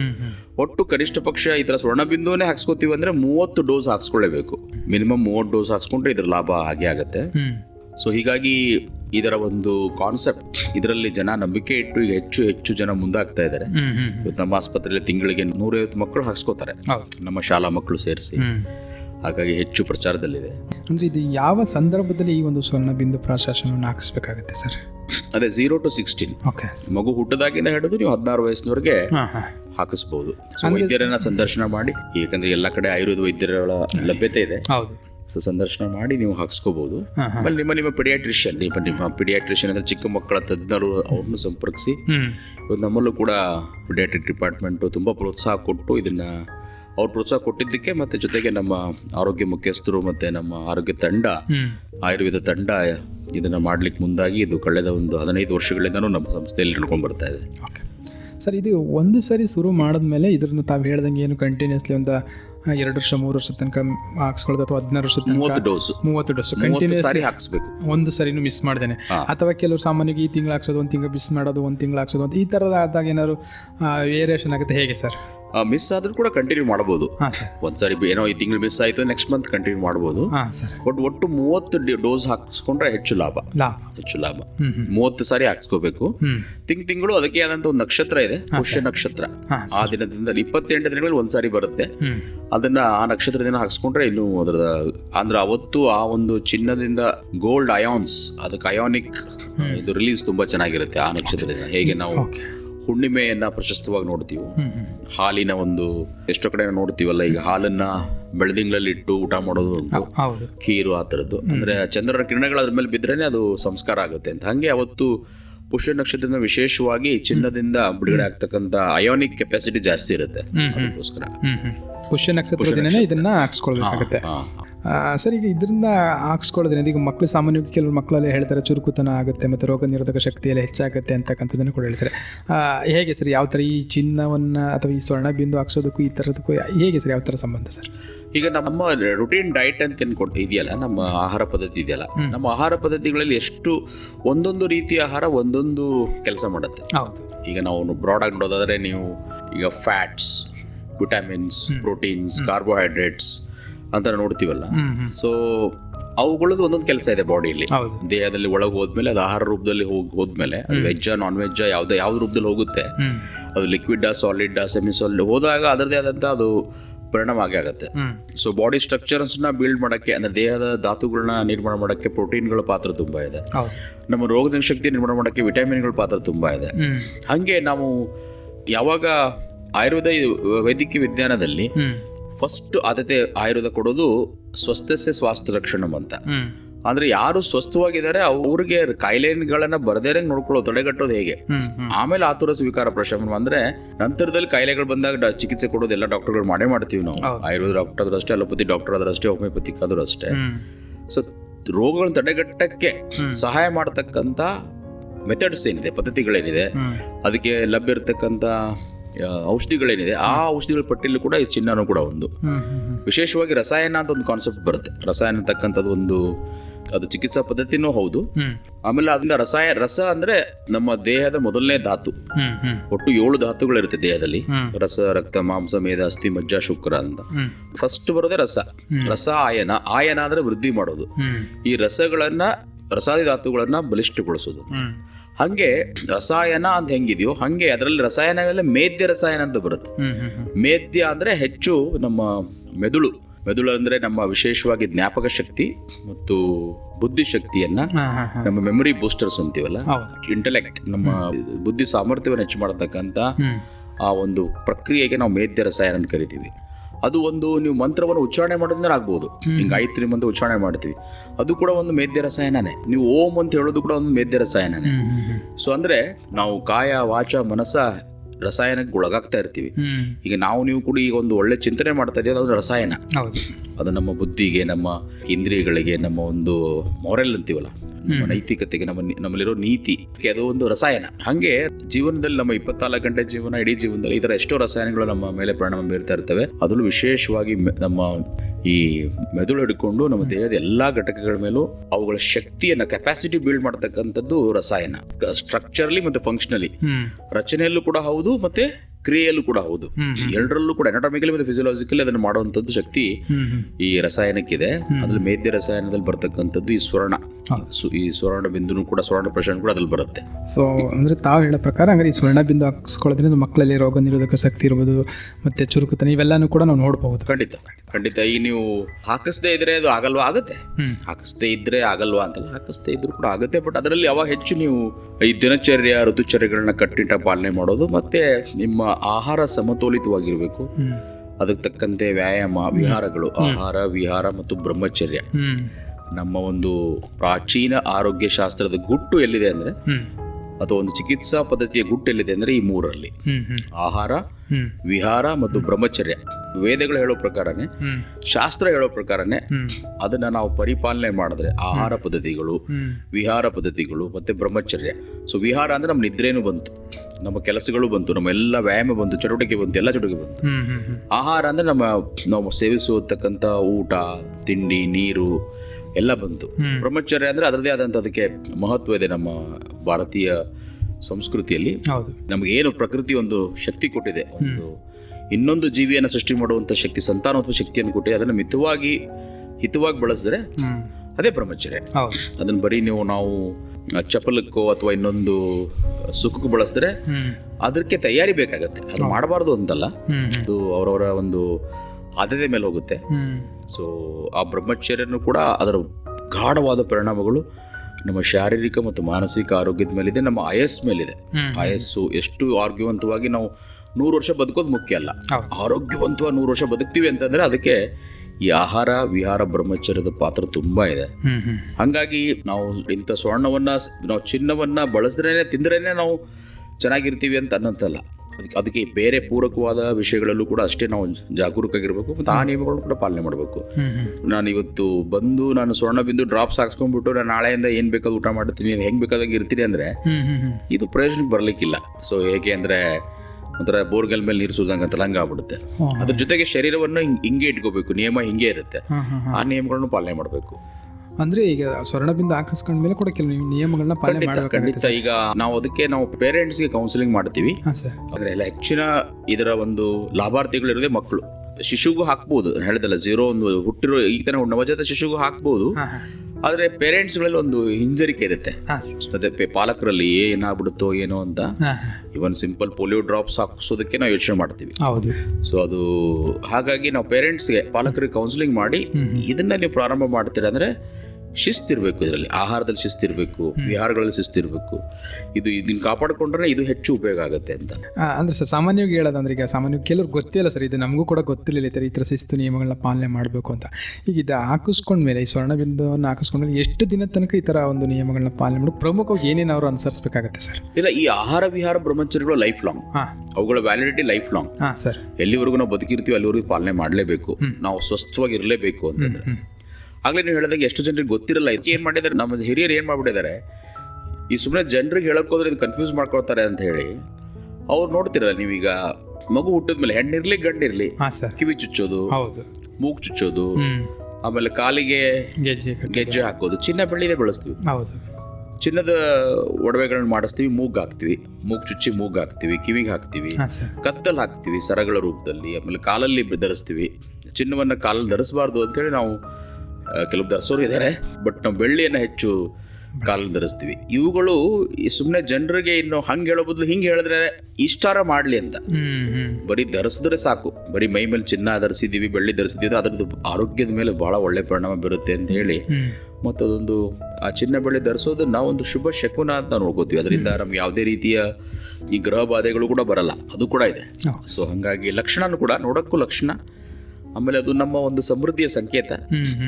S3: ಒಟ್ಟು ಕನಿಷ್ಠ ಪಕ್ಷ ಈ ತರ ಸ್ವರ್ಣ ಬಿಂದುವನ್ನೇ ಹಾಕ್ಸ್ಕೋತೀವಿ ಅಂದ್ರೆ ಮೂವತ್ತು ಡೋಸ್ ಹಾಕ್ಸ್ಕೊಳ್ಳೇಬೇಕು ಮಿನಿಮಮ್ ಮೂವತ್ತು ಡೋಸ್ ಹಾಕ್ಸ್ಕೊಂಡ್ರೆ ಇದ್ರ ಲಾಭ ಹಾಗೆ ಆಗುತ್ತೆ. ಸೊ ಹೀಗಾಗಿ ಇದರ ಒಂದು ಕಾನ್ಸೆಪ್ಟ್ ಇದರಲ್ಲಿ ಜನ ನಂಬಿಕೆ ಇಟ್ಟು ಈಗ ಹೆಚ್ಚು ಹೆಚ್ಚು ಜನ ಮುಂದಾಗ್ತಾ ಇದ್ದಾರೆ. ಇವತ್ತು ನಮ್ಮ ಆಸ್ಪತ್ರೆಯಲ್ಲಿ ತಿಂಗಳಿಗೆ ನೂರೈವತ್ತು ಮಕ್ಕಳು ಹಾಕ್ಸ್ಕೋತಾರೆ. ನಮ್ಮ ಶಾಲಾ ಮಕ್ಕಳು ಸೇರಿಸಿ. ಹಾಗಾಗಿ ಹೆಚ್ಚು ಪ್ರಚಾರದಲ್ಲಿದೆ.
S2: ಅಂದ್ರೆ ಇದು ಯಾವ ಸಂದರ್ಭದಲ್ಲಿ ಈ ಒಂದು ಸ್ವರ್ಣ ಬಿಂದು ಪ್ರಾಶಾಸನವನ್ನು ಹಾಕಿಸ್ಬೇಕಾಗುತ್ತೆ ಸರ್?
S3: ಅದೇ ಝೀರೋ ಟು ಸಿಕ್ಸ್ಟೀನ್
S2: ಓಕೆ
S3: ಮಗು ಹುಟ್ಟದಾಗಿಂದ ಹಿಡಿದು ನೀವು ಹದಿನಾರು ವಯಸ್ಸಿನವರೆಗೆ ಹಾಕಿಸಬಹುದು ವೈದ್ಯರನ್ನ ಸಂದರ್ಶನ ಮಾಡಿ ಯಾಕಂದ್ರೆ ಎಲ್ಲ ಕಡೆ ಆಯುರ್ವೇದ ವೈದ್ಯರ ಲಭ್ಯತೆ ಇದೆ.
S2: ಹೌದು.
S3: ಸೊ ಸಂದರ್ಶನ ಮಾಡಿ ನೀವು ಹಾಕ್ಸ್ಕೋಬಹುದು ಆಮೇಲೆ ನಿಮ್ಮ ನಿಮ್ಮ ಪಿಡಿಯಾಟ್ರಿಷಿಯನ್ ನಿಮ್ಮ ನಿಮ್ಮ ಪಿಡಿಯಾಟ್ರಿಷಿಯನ್ ಅಂದ್ರೆ ಚಿಕ್ಕ ಮಕ್ಕಳ ತಜ್ಞರು ಅವ್ರನ್ನು ಸಂಪರ್ಕಿಸಿ. ನಮ್ಮಲ್ಲೂ ಕೂಡ ಪಿಡಿಯಾಟ್ರಿಕ್ ಡಿಪಾರ್ಟ್ಮೆಂಟು ತುಂಬ ಪ್ರೋತ್ಸಾಹ ಕೊಟ್ಟು ಇದನ್ನ ಅವ್ರು ಪ್ರೋತ್ಸಾಹ ಕೊಟ್ಟಿದ್ದಕ್ಕೆ ಮತ್ತೆ ಜೊತೆಗೆ ನಮ್ಮ ಆರೋಗ್ಯ ಮುಖ್ಯಸ್ಥರು ಮತ್ತೆ ನಮ್ಮ ಆರೋಗ್ಯ ತಂಡ ಆಯುರ್ವೇದ ತಂಡ ಇದನ್ನ ಮಾಡ್ಲಿಕ್ಕೆ ಮುಂದಾಗಿ ಇದು ಕಳೆದ ಒಂದು ಹದಿನೈದು ವರ್ಷಗಳಿಂದನೂ ನಮ್ಮ ಸಂಸ್ಥೆಯಲ್ಲಿ ನಡ್ಕೊಂಡು ಬರ್ತಾ ಇದೆ.
S2: ಸರ್ ಇದು ಒಂದು ಸರಿ ಶುರು ಮಾಡಿದ್ಮೇಲೆ ಇದ್ರನ್ನ ತಾವು ಹೇಳ್ದಂಗೆ ಏನು ಕಂಟಿನ್ಯೂಸ್ಲಿ ಒಂದು ಎರಡು ವರ್ಷ ಮೂರು ವರ್ಷ ತನಕ ಹಾಕ್ಸ್ಕೊಳ್ಳೋದು ಅಥವಾ ಹದಿನಾರು ವರ್ಷ ತನಕ
S3: ಮೂವತ್ತು ಡೋಸು
S2: ಮೂವತ್ತು ಡೋಸ್ ಕಂಟಿನ್ಯೂಸ್
S3: ಸಾರಿ ಹಾಕಿಸ್ಬೇಕು.
S2: ಒಂದು ಸರಿನೂ ಮಿಸ್ ಮಾಡ್ದೇನೆ. ಅಥವಾ ಕೆಲವರು ಸಾಮಾನ್ಯವಾಗಿ ಈ ತಿಂಗಳು ಹಾಕ್ಸೋದು ಒಂದು ತಿಂಗಳು ಮಿಸ್ ಮಾಡೋದು ಒಂದು ತಿಂಗಳು ಹಾಕ್ಸೋದು ಅಂತ ಈ ಥರದ ಆದಾಗ ಏನಾದ್ರು ವೇರಿಯೇಷನ್ ಆಗುತ್ತೆ ಹೇಗೆ ಸರ್?
S3: ಮಿಸ್ ಆದ್ರೂ ಕೂಡ ಕಂಟಿನ್ಯೂ ಮಾಡಬಹುದು.
S2: ಒಂದ್ಸರಿ ಸರ್
S3: ಒಂದ್ಸಾರಿ ಏನೋ ಈ ತಿಂಗಳು ಮಿಸ್ ಆಯಿತು ನೆಕ್ಸ್ಟ್ ಮಂತ್ ಕಂಟಿನ್ಯೂ ಮಾಡಬಹುದು.
S2: ಹಾಂ ಸರ್
S3: ಬಟ್ ಒಟ್ಟು ಮೂವತ್ತು ಡೋಸ್ ಹಾಕಿಸ್ಕೊಂಡ್ರೆ ಹೆಚ್ಚು ಲಾಭ.
S2: ಲಾಭ.
S3: ಹೆಚ್ಚು ಲಾಭ. ಮೂವತ್ತು ಸಾರಿ ಹಾಕಿಸ್ಕೋಬೇಕು. ತಿಂಗ್ ತಿಂಗಳು ಅದಕ್ಕೆ ಆದಂತ ಒಂದು ನಕ್ಷತ್ರ ಇದೆ ಪುಷ್ಯ ನಕ್ಷತ್ರ. ಆ ದಿನದಿಂದ ಇಪ್ಪತ್ತೆಂಟು ದಿನಗಳಲ್ಲಿ ಒಂದ್ಸಾರಿ ಬರುತ್ತೆ. ಅದನ್ನ ಆ ನಕ್ಷತ್ರ ದಿನ ಹಾಕ್ಸ್ಕೊಂಡ್ರೆ ಇನ್ನು ಅದರ ಅಂದ್ರೆ ಅವತ್ತು ಆ ಒಂದು ಚಿನ್ನದಿಂದ ಗೋಲ್ಡ್ ಅಯಾನ್ಸ್ ಅದಕ್ಕೆ ಅಯಾನಿಕ್ ಇದು ರಿಲೀಸ್ ತುಂಬಾ ಚೆನ್ನಾಗಿರುತ್ತೆ ಆ ನಕ್ಷತ್ರದಿಂದ ಹೇಗೆ ನಾವು ಹುಣ್ಣಿಮೆಯನ್ನ ಪ್ರಶಸ್ತವಾಗಿ ನೋಡ್ತೀವಿ. ಹಾಲಿನ ಒಂದು ಎಷ್ಟೋ ಕಡೆ ನೋಡ್ತೀವಲ್ಲ ಈಗ ಹಾಲನ್ನ ಬೆಳದಿಂಗ್ಳಲ್ಲಿ ಇಟ್ಟು ಊಟ ಮಾಡೋದು ಉಂಟು
S2: ಹೌದು.
S3: ಕೀರು ಆ ಥರದ್ದು. ಅಂದ್ರೆ ಚಂದ್ರನ ಕಿರಣಗಳು ಅದ್ರ ಮೇಲೆ ಬಿದ್ರೇನೆ ಅದು ಸಂಸ್ಕಾರ ಆಗುತ್ತೆ ಅಂತ. ಹಂಗೆ ಅವತ್ತು ಪುಷ್ಯ ನಕ್ಷತ್ರದಿಂದ ವಿಶೇಷವಾಗಿ ಚಿನ್ನದಿಂದ ಬಿಡುಗಡೆ ಆಗ್ತಕ್ಕಂಥ ಅಯೋನಿಕ್ ಕೆಪಾಸಿಟಿ ಜಾಸ್ತಿ ಇರುತ್ತೆ. ಅದಕ್ಕೋಸ್ಕರ.
S2: ಪುಷ್ಯ ನಕ್ಷತ್ರ. ದಿನನೇ ಇದನ್ನ ಹಾಕ್ಸ್ಕೊಳ್ಬೇಕಾಗುತ್ತೆ. ಸರ್ ಈಗ ಇದರಿಂದ ಹಾಕ್ಸ್ಕೊಳ್ಳೋದ್ರಿಂದ ಈಗ ಮಕ್ಕಳು ಸಾಮಾನ್ಯವಾಗಿ ಕೆಲವು ಮಕ್ಕಳಲ್ಲಿ ಹೇಳ್ತಾರೆ ಚುರುಕುತನ ಆಗುತ್ತೆ ಮತ್ತು ರೋಗ ನಿರೋಧಕ ಶಕ್ತಿ ಎಲ್ಲ ಹೆಚ್ಚಾಗುತ್ತೆ ಅಂತಕ್ಕಂಥದ್ದನ್ನು ಕೂಡ ಹೇಳ್ತಾರೆ. ಹೇಗೆ ಸರ್ ಯಾವ ಥರ ಈ ಚಿನ್ನವನ್ನು ಅಥವಾ ಈ ಸ್ವರ್ಣ ಬಿಂದು ಹಾಕ್ಸೋದಕ್ಕೂ ಈ ಥರದಕ್ಕೂ ಹೇಗೆ ಸರ್ ಯಾವ ಥರ ಸಂಬಂಧ ಸರ್?
S3: ಈಗ ನಮ್ಮ ರುಟೀನ್ ಡಯಟ್ ಅಂತ ಅನ್ಕೊಂಡು ಇದೆಯಲ್ಲ? ನಮ್ಮ ಆಹಾರ ಪದ್ಧತಿ ಇದೆಯಲ್ಲ? ನಮ್ಮ ಆಹಾರ ಪದ್ಧತಿಗಳಲ್ಲಿ ಎಷ್ಟು ಒಂದೊಂದು ರೀತಿಯ ಆಹಾರ ಒಂದೊಂದು ಕೆಲಸ ಮಾಡುತ್ತೆ. ಈಗ ನಾವು ಬ್ರಾಡ್ ಆಗಿ ನೋಡೋದಾದ್ರೆ ನೀವು ಈಗ ಫ್ಯಾಟ್ಸ್ ವಿಟಮಿನ್ಸ್ ಪ್ರೋಟೀನ್ಸ್ ಕಾರ್ಬೋಹೈಡ್ರೇಟ್ಸ್ ಅಂತ ನೋಡ್ತೀವಲ್ಲ? ಸೊ ಅವುಗಳದ್ದು ಒಂದೊಂದು ಕೆಲಸ ಇದೆ ಬಾಡಿಯಲ್ಲಿ
S2: ಹೌದು.
S3: ದೇಹದಲ್ಲಿ ಒಳಗೆ ಹೋದ್ಮೇಲೆ ಅದು ಆಹಾರ ರೂಪದಲ್ಲಿ ಹೋಗಿ ಹೋದ್ಮೇಲೆ ವೆಜ್ಜ ನಾನ್ ವೆಜ್ಜ ಯಾವ್ದು ಯಾವ್ದು ರೂಪದಲ್ಲಿ ಹೋಗುತ್ತೆ ಅದು ಲಿಕ್ವಿಡ್ ಸಾಲಿಡ್ ಸೆಮಿ ಸಾಲಿಡ್ ಹೋದಾಗ ಅದರದೇ ಆದಂತ ಅದು ಪರಿಣಾಮ ಆಗಿ ಆಗುತ್ತೆ. ಸೊ ಬಾಡಿ ಸ್ಟ್ರಕ್ಚರ್ಸ್ನ ಬಿಲ್ಡ್ ಮಾಡಕ್ಕೆ ಅಂದ್ರೆ ದೇಹದ ಧಾತುಗಳನ್ನ ನಿರ್ಮಾಣ ಮಾಡಕ್ಕೆ ಪ್ರೋಟೀನ್ಗಳ ಪಾತ್ರ ತುಂಬಾ ಇದೆ. ನಮ್ಮ ರೋಗದ ಶಕ್ತಿ ನಿರ್ಮಾಣ ಮಾಡಕ್ಕೆ ವಿಟಮಿನ್ಗಳ ಪಾತ್ರ ತುಂಬಾ ಇದೆ. ಹಾಗೆ ನಾವು ಯಾವಾಗ ಆಯುರ್ವೇದ ವೈದ್ಯಕೀಯ ವಿಜ್ಞಾನದಲ್ಲಿ ಫಸ್ಟ್ ಆದ್ಯತೆ ಆಯುರ್ವೇದ ಕೊಡೋದು ಸ್ವಸ್ಥಸ್ಯ ಸ್ವಾಸ್ಥ್ಯ ರಕ್ಷಣಂ ಅಂತ. ಅಂದ್ರೆ ಯಾರು ಸ್ವಸ್ಥವಾಗಿದ್ದಾರೆ ಅವ್ರಿಗೆ ಕಾಯಿಲೆಗಳನ್ನ ಬರದೇ ನೋಡ್ಕೊಳ್ಳೋ ತಡೆಗಟ್ಟೋದು ಹೇಗೆ? ಆಮೇಲೆ ಆತುರ ಸ್ವೀಕಾರ ಪ್ರಶಮನ ಅಂದ್ರೆ ನಂತರದಲ್ಲಿ ಕಾಯಿಲೆಗಳು ಬಂದಾಗ ಚಿಕಿತ್ಸೆ ಕೊಡೋದು ಎಲ್ಲ ಡಾಕ್ಟರ್ಗಳು ಮಾಡೇ ಮಾಡ್ತೀವಿ ನಾವು. ಆಯುರ್ವೇದ ಡಾಕ್ಟರ್ ಆದ್ರೂ ಅಷ್ಟೇ ಅಲೋಪತಿ ಡಾಕ್ಟರ್ ಆದ್ರೂ ಅಷ್ಟೇ ಹೋಮಿಯೋಪತಿಕ್ ಆದ್ರೂ ಅಷ್ಟೇ. ಸೊ ರೋಗಗಳನ್ನ ತಡೆಗಟ್ಟಕ್ಕೆ ಸಹಾಯ ಮಾಡತಕ್ಕಂತ ಮೆಥಡ್ಸ್ ಏನಿದೆ ಪದ್ಧತಿಗಳೇನಿದೆ ಅದಕ್ಕೆ ಲಭ್ಯ ಇರತಕ್ಕಂತ ಔಷಧಿಗಳೇನಿದೆ ಆ ಔಷಧಿಗಳ ಪಟ್ಟಿಯಲ್ಲಿ ಕೂಡ ಈ ಚಿನ್ನನು ಕೂಡ ಒಂದು. ವಿಶೇಷವಾಗಿ ರಸಾಯನ ಅಂತ ಒಂದು ಕಾನ್ಸೆಪ್ಟ್ ಬರುತ್ತೆ. ರಸಾಯನ ಅಂತಕ್ಕಂಥದ್ದು ಒಂದು ಅದು ಚಿಕಿತ್ಸಾ ಪದ್ಧತಿನೂ ಹೌದು. ಆಮೇಲೆ ಅದರಿಂದ ರಸಾಯ ರಸ ಅಂದ್ರೆ ನಮ್ಮ ದೇಹದ ಮೊದಲನೇ ಧಾತು. ಒಟ್ಟು ಏಳು ಧಾತುಗಳಿರುತ್ತೆ ದೇಹದಲ್ಲಿ. ರಸ ರಕ್ತ ಮಾಂಸ ಮೇಧ ಅಸ್ಥಿ ಮಜ್ಜ ಶುಕ್ರ ಅಂತ. ಫಸ್ಟ್ ಬರೋದೇ ರಸ. ರಸ ಆಯನ. ಆಯನ ಅಂದ್ರೆ ವೃದ್ಧಿ ಮಾಡೋದು. ಈ ರಸಗಳನ್ನ ರಸಾದಿ ಧಾತುಗಳನ್ನ ಬಲಿಷ್ಠಗೊಳಿಸೋದು. ಹಂಗೆ ರಸಾಯನ ಅಂತ ಹೆಂಗಿದೆಯೋ ಹಂಗೆ ಅದರಲ್ಲಿ ರಸಾಯನಗಳಲ್ಲೇ ಮೇದ್ಯ ರಸಾಯನ ಅಂತ ಬರುತ್ತೆ. ಮೇದ್ಯ ಅಂದ್ರೆ ಹೆಚ್ಚು ನಮ್ಮ ಮೆದುಳು. ಮೆದುಳು ಅಂದ್ರೆ ನಮ್ಮ ವಿಶೇಷವಾಗಿ ಜ್ಞಾಪಕ ಶಕ್ತಿ ಮತ್ತು ಬುದ್ಧಿ ಶಕ್ತಿಯನ್ನ
S2: ಹಾಂ ಹಾಂ ಹಾಂ.
S3: ನಮ್ಮ ಮೆಮೊರಿ ಬೂಸ್ಟರ್ಸ್ ಅಂತೀವಲ್ಲ? ಇಂಟೆಲೆಕ್ಟ್ ನಮ್ಮ ಬುದ್ಧಿ ಸಾಮರ್ಥ್ಯವನ್ನು ಹೆಚ್ಚು ಮಾಡತಕ್ಕಂತ ಆ ಒಂದು ಪ್ರಕ್ರಿಯೆಗೆ ನಾವು ಮೇದ್ಯ ರಸಾಯನ ಅಂತ ಕರಿತೀವಿ. ಅದು ಒಂದು ನೀವು ಮಂತ್ರವನ್ನು ಉಚ್ಚಾರಣೆ ಮಾಡೋದ್ರೆ ಆಗ್ಬೋದು. ಹಿಂಗೆ ಗಾಯತ್ರಿ ಮಂತ್ರ ಉಚ್ಚಾರಣೆ ಮಾಡ್ತೀವಿ. ಅದು ಕೂಡ ಒಂದು ಮೇದ್ಯ ರಸಾಯನನೇ. ನೀವು ಓಂ ಅಂತ ಹೇಳೋದು ಕೂಡ ಒಂದು ಮೇದ್ಯ ರಸಾಯನನೇ. ಸೊ ಅಂದ್ರೆ ನಾವು ಕಾಯ ವಾಚ ಮನಸ್ಸ ರಸಾಯನಕ್ಕೆ ಒಳಗಾಗ್ತಾ ಇರ್ತೀವಿ ಈಗ ನಾವು ನೀವು ಕೂಡ ಈಗ ಒಂದು ಒಳ್ಳೆ ಚಿಂತನೆ ಮಾಡ್ತಾ ಇದೀವಿ ಅದೊಂದು ರಸಾಯನ. ಅದು ನಮ್ಮ ಬುದ್ಧಿಗೆ ನಮ್ಮ ಇಂದ್ರಿಯಗಳಿಗೆ ನಮ್ಮ ಒಂದು ಮೊರೆಲ್ ಅಂತೀವಲ್ಲ ನಮ್ಮ ನೈತಿಕತೆಗೆ ನಮ್ಮ ನಮ್ಮಲ್ಲಿರೋ ನೀತಿ ಅದು ಒಂದು ರಸಾಯನ. ಹಂಗೆ ಜೀವನದಲ್ಲಿ ನಮ್ಮ ಇಪ್ಪತ್ನಾಲ್ಕು ಗಂಟೆ ಜೀವನ ಇಡೀ ಜೀವನದಲ್ಲಿ ಈ ತರ ಎಷ್ಟೋ ರಸಾಯನಗಳು ನಮ್ಮ ಮೇಲೆ ಪರಿಣಾಮ ಬೀರ್ತಾ ಇರ್ತವೆ. ಅದರಲ್ಲೂ ವಿಶೇಷವಾಗಿ ನಮ್ಮ ಈ ಮೆದುಳು ಹಿಡ್ಕೊಂಡು ನಮ್ಮ ದೇಹದ ಎಲ್ಲಾ ಘಟಕಗಳ ಮೇಲೂ ಅವುಗಳ ಶಕ್ತಿಯನ್ನ ಕೆಪಾಸಿಟಿ ಬಿಲ್ಡ್ ಮಾಡ್ತಕ್ಕಂಥದ್ದು ರಸಾಯನ. ಸ್ಟ್ರಕ್ಚರ್ಲಿ ಮತ್ತೆ ಫಂಕ್ಷನಲಿ ರಚನೆಯಲ್ಲೂ ಕೂಡ ಹೌದು ಮತ್ತೆ ಕ್ರಿಯೆಯಲ್ಲೂ ಕೂಡ ಹೌದು. ಎರಡರಲ್ಲೂ ಕೂಡ ಎನಾಟಮಿಕಲಿ ಮತ್ತೆ ಫಿಸಿಯಲಾಜಿಕಲಿ ಅದನ್ನು ಮಾಡುವಂಥದ್ದು ಶಕ್ತಿ ಈ ರಸಾಯನಕ್ಕಿದೆ. ಅದ್ರಲ್ಲಿ ಮೇದ್ಯ ರಸಾಯನದಲ್ಲಿ ಬರ್ತಕ್ಕಂಥದ್ದು ಈ ಸ್ವರ್ಣ. ಈ ಸ್ವರ್ಣ ಬಿಂದು ಕೂಡ ಸ್ವರ್ಣ ಪ್ರಶಾಂತ್ ಕೂಡ ಅದ್ರಲ್ಲಿ ಬರುತ್ತೆ.
S2: ಸೊ ಅಂದ್ರೆ ತಾವು ಹೇಳೋ ಪ್ರಕಾರ ಹಂಗಾರೆ ಈ ಸ್ವರ್ಣ ಬಿಂದು ಹಾಕಿಸ್ಕೊಳ್ಳೋದ್ರಿಂದ ಮಕ್ಕಳಲ್ಲಿ ರೋಗ ನಿರೋಧಕ ಶಕ್ತಿ ಇರ್ಬೋದು ಮತ್ತೆ ಚುರುಕುತನ ಇವೆಲ್ಲಾನು ಕೂಡ ನಾವು ನೋಡಬಹುದು
S3: ಖಂಡಿತ. ಖಂಡಿತ ಈ ನೀವು ಹಾಕಿಸ್ದೇ ಇದ್ರೆ ಅದು ಆಗಲ್ವಾ? ಆಗುತ್ತೆ. ಹಾಕಿಸ್ದೇ ಇದ್ರೆ ಆಗಲ್ವಾ ಅಂತಲ್ಲ ಹಾಕಿಸ್ದೇ ಇದ್ರು ಕೂಡ ಆಗುತ್ತೆ. ಬಟ್ ಅದರಲ್ಲಿ ಯಾವಾಗ ಹೆಚ್ಚು ನೀವು ಈ ದಿನಚರ್ಯ ಋತುಚರ್ಯಗಳನ್ನ ಕಟ್ಟಿಟ್ಟ ಪಾಲನೆ ಮಾಡೋದು ಮತ್ತೆ ನಿಮ್ಮ ಆಹಾರ ಸಮತೋಲಿತವಾಗಿರ್ಬೇಕು. ಅದಕ್ಕೆ ತಕ್ಕಂತೆ ವ್ಯಾಯಾಮ ವಿಹಾರಗಳು ಆಹಾರ ವಿಹಾರ ಮತ್ತು ಬ್ರಹ್ಮಚರ್ಯ. ನಮ್ಮ ಒಂದು ಪ್ರಾಚೀನ ಆರೋಗ್ಯ ಶಾಸ್ತ್ರದ ಗುಟ್ಟು ಎಲ್ಲಿದೆ ಅಂದ್ರೆ ಅಥವಾ ಒಂದು ಚಿಕಿತ್ಸಾ ಪದ್ಧತಿಯ ಗುಟ್ಟೆಲ್ಲಿದೆ ಅಂದ್ರೆ ಈ
S2: ಮೂರಲ್ಲಿ
S3: ಆಹಾರ ವಿಹಾರ ಮತ್ತು ಬ್ರಹ್ಮಚರ್ಯ. ವೇದಗಳು ಹೇಳೋ ಪ್ರಕಾರನೇ ಶಾಸ್ತ್ರ ಹೇಳೋ ಪ್ರಕಾರನೇ ಅದನ್ನ ನಾವು ಪರಿಪಾಲನೆ ಮಾಡಿದ್ರೆ ಆಹಾರ ಪದ್ಧತಿಗಳು ವಿಹಾರ ಪದ್ಧತಿಗಳು ಮತ್ತೆ ಬ್ರಹ್ಮಚರ್ಯ. ಸೊ ವಿಹಾರ ಅಂದ್ರೆ ನಮ್ಮ ನಿದ್ರೇನು ಬಂತು. ನಮ್ಮ ಕೆಲಸಗಳು ಬಂತು. ನಮ್ಮ ಎಲ್ಲ ವ್ಯಾಯಾಮ ಬಂತು. ಚಟುವಟಿಕೆ ಬಂತು. ಎಲ್ಲ ಚಟುವಟಿಕೆ ಬಂತು. ಆಹಾರ ಅಂದ್ರೆ ನಮ್ಮ ನಾವು ಸೇವಿಸುವತಕ್ಕಂಥ ಊಟ ತಿಂಡಿ ನೀರು ಎಲ್ಲ ಬಂತು. ಬ್ರಹ್ಮಚರ್ಯ ಅಂದ್ರೆ ಅದರದೇ ಆದಂತ ಅದಕ್ಕೆ ಮಹತ್ವ ಇದೆ ನಮ್ಮ ಭಾರತೀಯ ಸಂಸ್ಕೃತಿಯಲ್ಲಿ. ನಮಗೆ ಏನು ಪ್ರಕೃತಿ ಒಂದು ಶಕ್ತಿ ಕೊಟ್ಟಿದೆ. ಒಂದು ಇನ್ನೊಂದು ಜೀವಿಯನ್ನು ಸೃಷ್ಟಿ ಮಾಡುವಂತ ಶಕ್ತಿ ಸಂತಾನೋತ್ವ ಶಕ್ತಿಯನ್ನು ಕೊಟ್ಟಿದೆ. ಅದನ್ನ ಮಿತವಾಗಿ ಹಿತವಾಗಿ ಬಳಸಿದ್ರೆ ಅದೇ ಬ್ರಹ್ಮಚರ್ಯ. ಅದನ್ನ ಬರೀ ನೀವು ನಾವು ಚಪಲಕ್ಕೋ ಅಥವಾ ಇನ್ನೊಂದು ಸುಖಕ್ಕೂ ಬಳಸಿದ್ರೆ ಅದಕ್ಕೆ ತಯಾರಿ ಬೇಕಾಗತ್ತೆ. ಅದು ಮಾಡಬಾರ್ದು ಅಂತಲ್ಲ. ಅದು ಅವರವರ ಒಂದು ಆದ್ಯತೆ ಮೇಲೆ ಹೋಗುತ್ತೆ. ಸೊ ಆ ಬ್ರಹ್ಮಚರ್ಯನೂ ಕೂಡ ಅದರ ಗಾಢವಾದ ಪರಿಣಾಮಗಳು ನಮ್ಮ ಶಾರೀರಿಕ ಮತ್ತು ಮಾನಸಿಕ ಆರೋಗ್ಯದ ಮೇಲಿದೆ ನಮ್ಮ ಆಯಸ್ ಮೇಲಿದೆ. ಆಯಸ್ಸು ಎಷ್ಟು ಆರೋಗ್ಯವಂತವಾಗಿ ನಾವು ನೂರು ವರ್ಷ ಬದುಕೋದು ಮುಖ್ಯ ಅಲ್ಲ. ಆರೋಗ್ಯವಂತವಾಗಿ ನೂರು ವರ್ಷ ಬದುಕ್ತೀವಿ ಅಂತಂದ್ರೆ ಅದಕ್ಕೆ ಈ ಆಹಾರ ವಿಹಾರ ಬ್ರಹ್ಮಚರ್ಯದ ಪಾತ್ರ ತುಂಬಾ ಇದೆ. ಹಂಗಾಗಿ ನಾವು ಇಂಥ ಸ್ವರ್ಣವನ್ನ ನಾವು ಚಿನ್ನವನ್ನ ಬಳಸಿದ್ರೇನೆ ತಿಂದ್ರೇನೆ ನಾವು ಚೆನ್ನಾಗಿರ್ತೀವಿ ಅಂತ ಅನ್ನಂತಲ್ಲ. ಅದಕ್ಕೆ ಅದಕ್ಕೆ ಬೇರೆ ಪೂರಕವಾದ ವಿಷಯಗಳಲ್ಲೂ ಕೂಡ ಅಷ್ಟೇ ನಾವು ಜಾಗರೂಕರಾಗಿರ್ಬೇಕು ಮತ್ತು ಆ ನಿಯಮಗಳನ್ನು ಕೂಡ ಪಾಲನೆ ಮಾಡಬೇಕು. ನಾನು ಇವತ್ತು ಬಂದು ನಾನು ಸ್ವರ್ಣ ಬಿಂದು ಡ್ರಾಪ್ಸ್ ಹಾಕ್ಸ್ಕೊಂಡ್ಬಿಟ್ಟು ನಾನು ನಾಳೆಯಿಂದ ಏನು ಬೇಕಾದ್ರೂ ಊಟ ಮಾಡ್ತೀನಿ ಹೆಂಗೆ ಬೇಕಾದಂಗೆ ಇರ್ತೀನಿ ಅಂದರೆ ಇದು ಪ್ರಯೋಜನಕ್ಕೆ ಬರಲಿಕ್ಕಿಲ್ಲ. ಸೊ ಹೇಗೆ ಅಂದರೆ ಒಂಥರ ಬೋರ್ಗಲ್ ಮೇಲೆ ನೀರು ಸುರಿದಂಗೆ ಅಂತಲ್ಲ ಹಂಗೆ ಆಗ್ಬಿಡುತ್ತೆ. ಅದ್ರ ಜೊತೆಗೆ ಶರೀರವನ್ನು ಹಿಂಗೆ ಹಿಂಗೆ ಇಟ್ಕೋಬೇಕು ನಿಯಮ ಹಿಂಗೆ ಇರುತ್ತೆ. ಆ ನಿಯಮಗಳನ್ನು ಪಾಲನೆ ಮಾಡಬೇಕು.
S2: ಅಂದ್ರೆ ಈಗ ಸ್ವರ್ಣಬಿಂದು ಹಾಕಿಸ್ಕೊಂಡ ಮೇಲೆ ಕೂಡ ಕೆಲವು ನಿಯಮಗಳನ್ನ ಪಾಲನೆ ಮಾಡಬೇಕಾಗುತ್ತೆ
S3: ಈಗ ನಾವು ಅದಕ್ಕೆ ನಾವು ಪೇರೆಂಟ್ಸ್ಗೆ ಕೌನ್ಸಿಲಿಂಗ್ ಮಾಡ್ತೀವಿ. ಅಂದ್ರೆ ಹೆಚ್ಚಿನ ಇದರ ಒಂದು ಲಾಭಾರ್ಥಿಗಳಿರೋದೇ ಮಕ್ಕಳು. ಶಿಶುಗೂ ಹಾಕ್ಬೋದು ಹೇಳಿದಲ್ಲ ಝೀರೋ ಒಂದು ಹುಟ್ಟಿರೋ ಈಗ ನವಜಾತ ಶಿಶುಗೂ
S2: ಹಾಕ್ಬಹುದು
S3: ಆದರೆ ಪೇರೆಂಟ್ಸ್ಗಳಲ್ಲಿ ಒಂದು ಹಿಂಜರಿಕೆ ಇರುತ್ತೆ. ಅದೇ ಪಾಲಕರಲ್ಲಿ ಏನಾಗ್ಬಿಡುತ್ತೋ ಏನೋ ಅಂತ. ಇವನ್ ಸಿಂಪಲ್ ಪೋಲಿಯೋ ಡ್ರಾಪ್ಸ್ ಹಾಕಿಸೋದಕ್ಕೆ ನಾವು ಯೋಚನೆ ಮಾಡ್ತೀವಿ. ಸೊ ಅದು ಹಾಗಾಗಿ ನಾವು ಪೇರೆಂಟ್ಸ್ಗೆ ಪಾಲಕರಿಗೆ ಕೌನ್ಸಿಲಿಂಗ್ ಮಾಡಿ ಇದನ್ನ ನೀವು ಪ್ರಾರಂಭ ಮಾಡ್ತೀರಾ ಅಂದ್ರೆ ಶಿಸ್ತಿರ್ಬೇಕು ಇದರಲ್ಲಿ. ಆಹಾರದಲ್ಲಿ ಶಿಸ್ತಿರಬೇಕು ವಿಹಾರಗಳಲ್ಲಿ ಶಿಸ್ತಿರಬೇಕು ಇದು ಇದನ್ನ ಕಾಪಾಡಿಕೊಂಡ್ರೆ ಇದು ಹೆಚ್ಚು ಉಪಯೋಗ ಆಗುತ್ತೆ ಅಂತ.
S2: ಅಂದ್ರೆ ಸರ್ ಸಾಮಾನ್ಯವಾಗಿ ಹೇಳೋದಂದ್ರೆ ಈಗ ಸಾಮಾನ್ಯವಾಗಿ ಕೆಲವ್ರು ಗೊತ್ತಿಲ್ಲ ಸರ್ ಇದು ನಮಗೂ ಕೂಡ ಗೊತ್ತಿರಲಿಲ್ಲ ಈ ಥರ ಶಿಸ್ತು ನಿಯಮಗಳನ್ನ ಪಾಲನೆ ಮಾಡಬೇಕು ಅಂತ. ಈಗ ಇದು ಹಾಕಿಸ್ಕೊಂಡ್ಮೇಲೆ ಈ ಸ್ವರ್ಣಬಿಂದುವನ್ನು ಹಾಕಿಸ್ಕೊಂಡ್ಮೇಲೆ ಎಷ್ಟು ದಿನ ತನಕ ಈ ಥರ ಒಂದು ನಿಯಮಗಳನ್ನ ಪಾಲನೆ ಮಾಡಿ ಪ್ರಮುಖವಾಗಿ ಏನೇನು ಅವರು ಅನುಸರಿಸಬೇಕಾಗತ್ತೆ ಸರ್?
S3: ಇಲ್ಲ ಈ ಆಹಾರ ವಿಹಾರ ಬ್ರಹ್ಮಚರ್ಯಗಳು ಲೈಫ್ ಲಾಂಗ್
S2: ಹಾಂ.
S3: ಅವುಗಳ ವ್ಯಾಲಿಡಿಟಿ ಲೈಫ್ ಲಾಂಗ್
S2: ಹಾಂ ಸರ್.
S3: ಎಲ್ಲಿವರೆಗೂ ನಾವು ಬದುಕಿರ್ತೀವಿ ಅಲ್ಲಿವರೆಗೂ ಪಾಲನೆ ಮಾಡಲೇಬೇಕು. ನಾವು ಸ್ವಸ್ಥವಾಗಿ ಇರಲೇಬೇಕು ಅಂತಂದ್ರೆ ಆಗ್ಲೇ ನೀವು ಹೇಳಿದಾಗ ಎಷ್ಟು ಜನರಿಗೆ ಗೊತ್ತಿರಲ್ಲ ಇದು ಏನು ಮಾಡಿದ್ದಾರೆ? ನಮ್ಮ ಹಿರಿಯರು ಏನು ಮಾಡ್ಬಿಟ್ಟಿದ್ದಾರೆ? ಈ ಸುಮ್ಮನೆ ಜನರಿಗೆ ಹೇಳಕ್ ಹೋದ್ರೆ ಇದು ಕನ್ಫ್ಯೂಸ್ ಮಾಡ್ಕೊಳ್ತಾರೆ ಅಂತ ಹೇಳಿ ಅವ್ರು ನೋಡ್ತಿರಲ್ಲ ನೀವೀಗ ಮಗು ಹುಟ್ಟಿದ್ಮೇಲೆ ಹೆಣ್ಣಿರ್ಲಿ ಗಂಡಿರ್ಲಿ ಕಿವಿ ಚುಚ್ಚೋದು ಮೂಗು ಚುಚ್ಚೋದು ಆಮೇಲೆ ಕಾಲಿಗೆ
S2: ಗೆಜ್ಜೆ
S3: ಹಾಕೋದು ಚಿನ್ನ ಬೆಳ್ಳಿದೆ ಬಳಸ್ತೀವಿ. ಚಿನ್ನದ ಒಡವೆಗಳನ್ನ ಮಾಡಿಸ್ತೀವಿ ಮೂಗ್ ಹಾಕ್ತಿವಿ ಮೂಗ್ ಚುಚ್ಚಿ ಮೂಗ್ ಹಾಕ್ತಿವಿ ಕಿವಿಗೆ ಹಾಕ್ತಿವಿ ಕತ್ತಲ್ ಹಾಕ್ತಿವಿ ಸರಗಳ ರೂಪದಲ್ಲಿ ಆಮೇಲೆ ಕಾಲಲ್ಲಿ ಧರಿಸ್ತೀವಿ ಚಿನ್ನವನ್ನ ಕಾಲಲ್ಲಿ ಧರಿಸಬಾರ್ದು ಅಂತೇಳಿ ನಾವು ಕೆಲವು ಧರಿಸೋರು ಇದ್ದಾರೆ ಬಟ್ ನಾವು ಬೆಳ್ಳಿಯನ್ನು ಹೆಚ್ಚು ಕಾಲಲ್ಲಿ ಧರಿಸ್ತೀವಿ. ಇವುಗಳು ಸುಮ್ಮನೆ ಜನರಿಗೆ ಇನ್ನು ಹಂಗೆ ಹೇಳೋ ಬದಲು ಹಿಂಗೆ ಹೇಳಿದ್ರೆ ಇಷ್ಟಾರ ಮಾಡಲಿ ಅಂತ. ಬರೀ ಧರಿಸಿದ್ರೆ ಸಾಕು. ಬರೀ ಮೈ ಮೇಲೆ ಚಿನ್ನ ಧರಿಸಿದ್ದೀವಿ ಬೆಳ್ಳಿ ಧರಿಸಿದ್ದೀವಿ ಅದ್ರದ್ದು ಆರೋಗ್ಯದ ಮೇಲೆ ಬಹಳ ಒಳ್ಳೆ ಪರಿಣಾಮ ಬೀರುತ್ತೆ ಅಂತ ಹೇಳಿ. ಮತ್ತು ಅದೊಂದು ಆ ಚಿನ್ನ ಬೆಳ್ಳಿ ಧರಿಸೋದು ನಾವೊಂದು ಶುಭ ಶಕುನ ಅಂತ ನೋಡ್ಕೋತೀವಿ. ಅದರಿಂದ ನಮ್ಗೆ ಯಾವುದೇ ರೀತಿಯ ಈ ಗ್ರಹ ಬಾಧೆಗಳು ಕೂಡ ಬರಲ್ಲ. ಅದು ಕೂಡ ಇದೆ. ಸೊ ಹಾಗಾಗಿ ಲಕ್ಷಣನೂ ಕೂಡ ನೋಡೋಕ್ಕೂ ಲಕ್ಷಣ. ಆಮೇಲೆ ಅದು ನಮ್ಮ ಒಂದು ಸಮೃದ್ಧಿಯ ಸಂಕೇತ.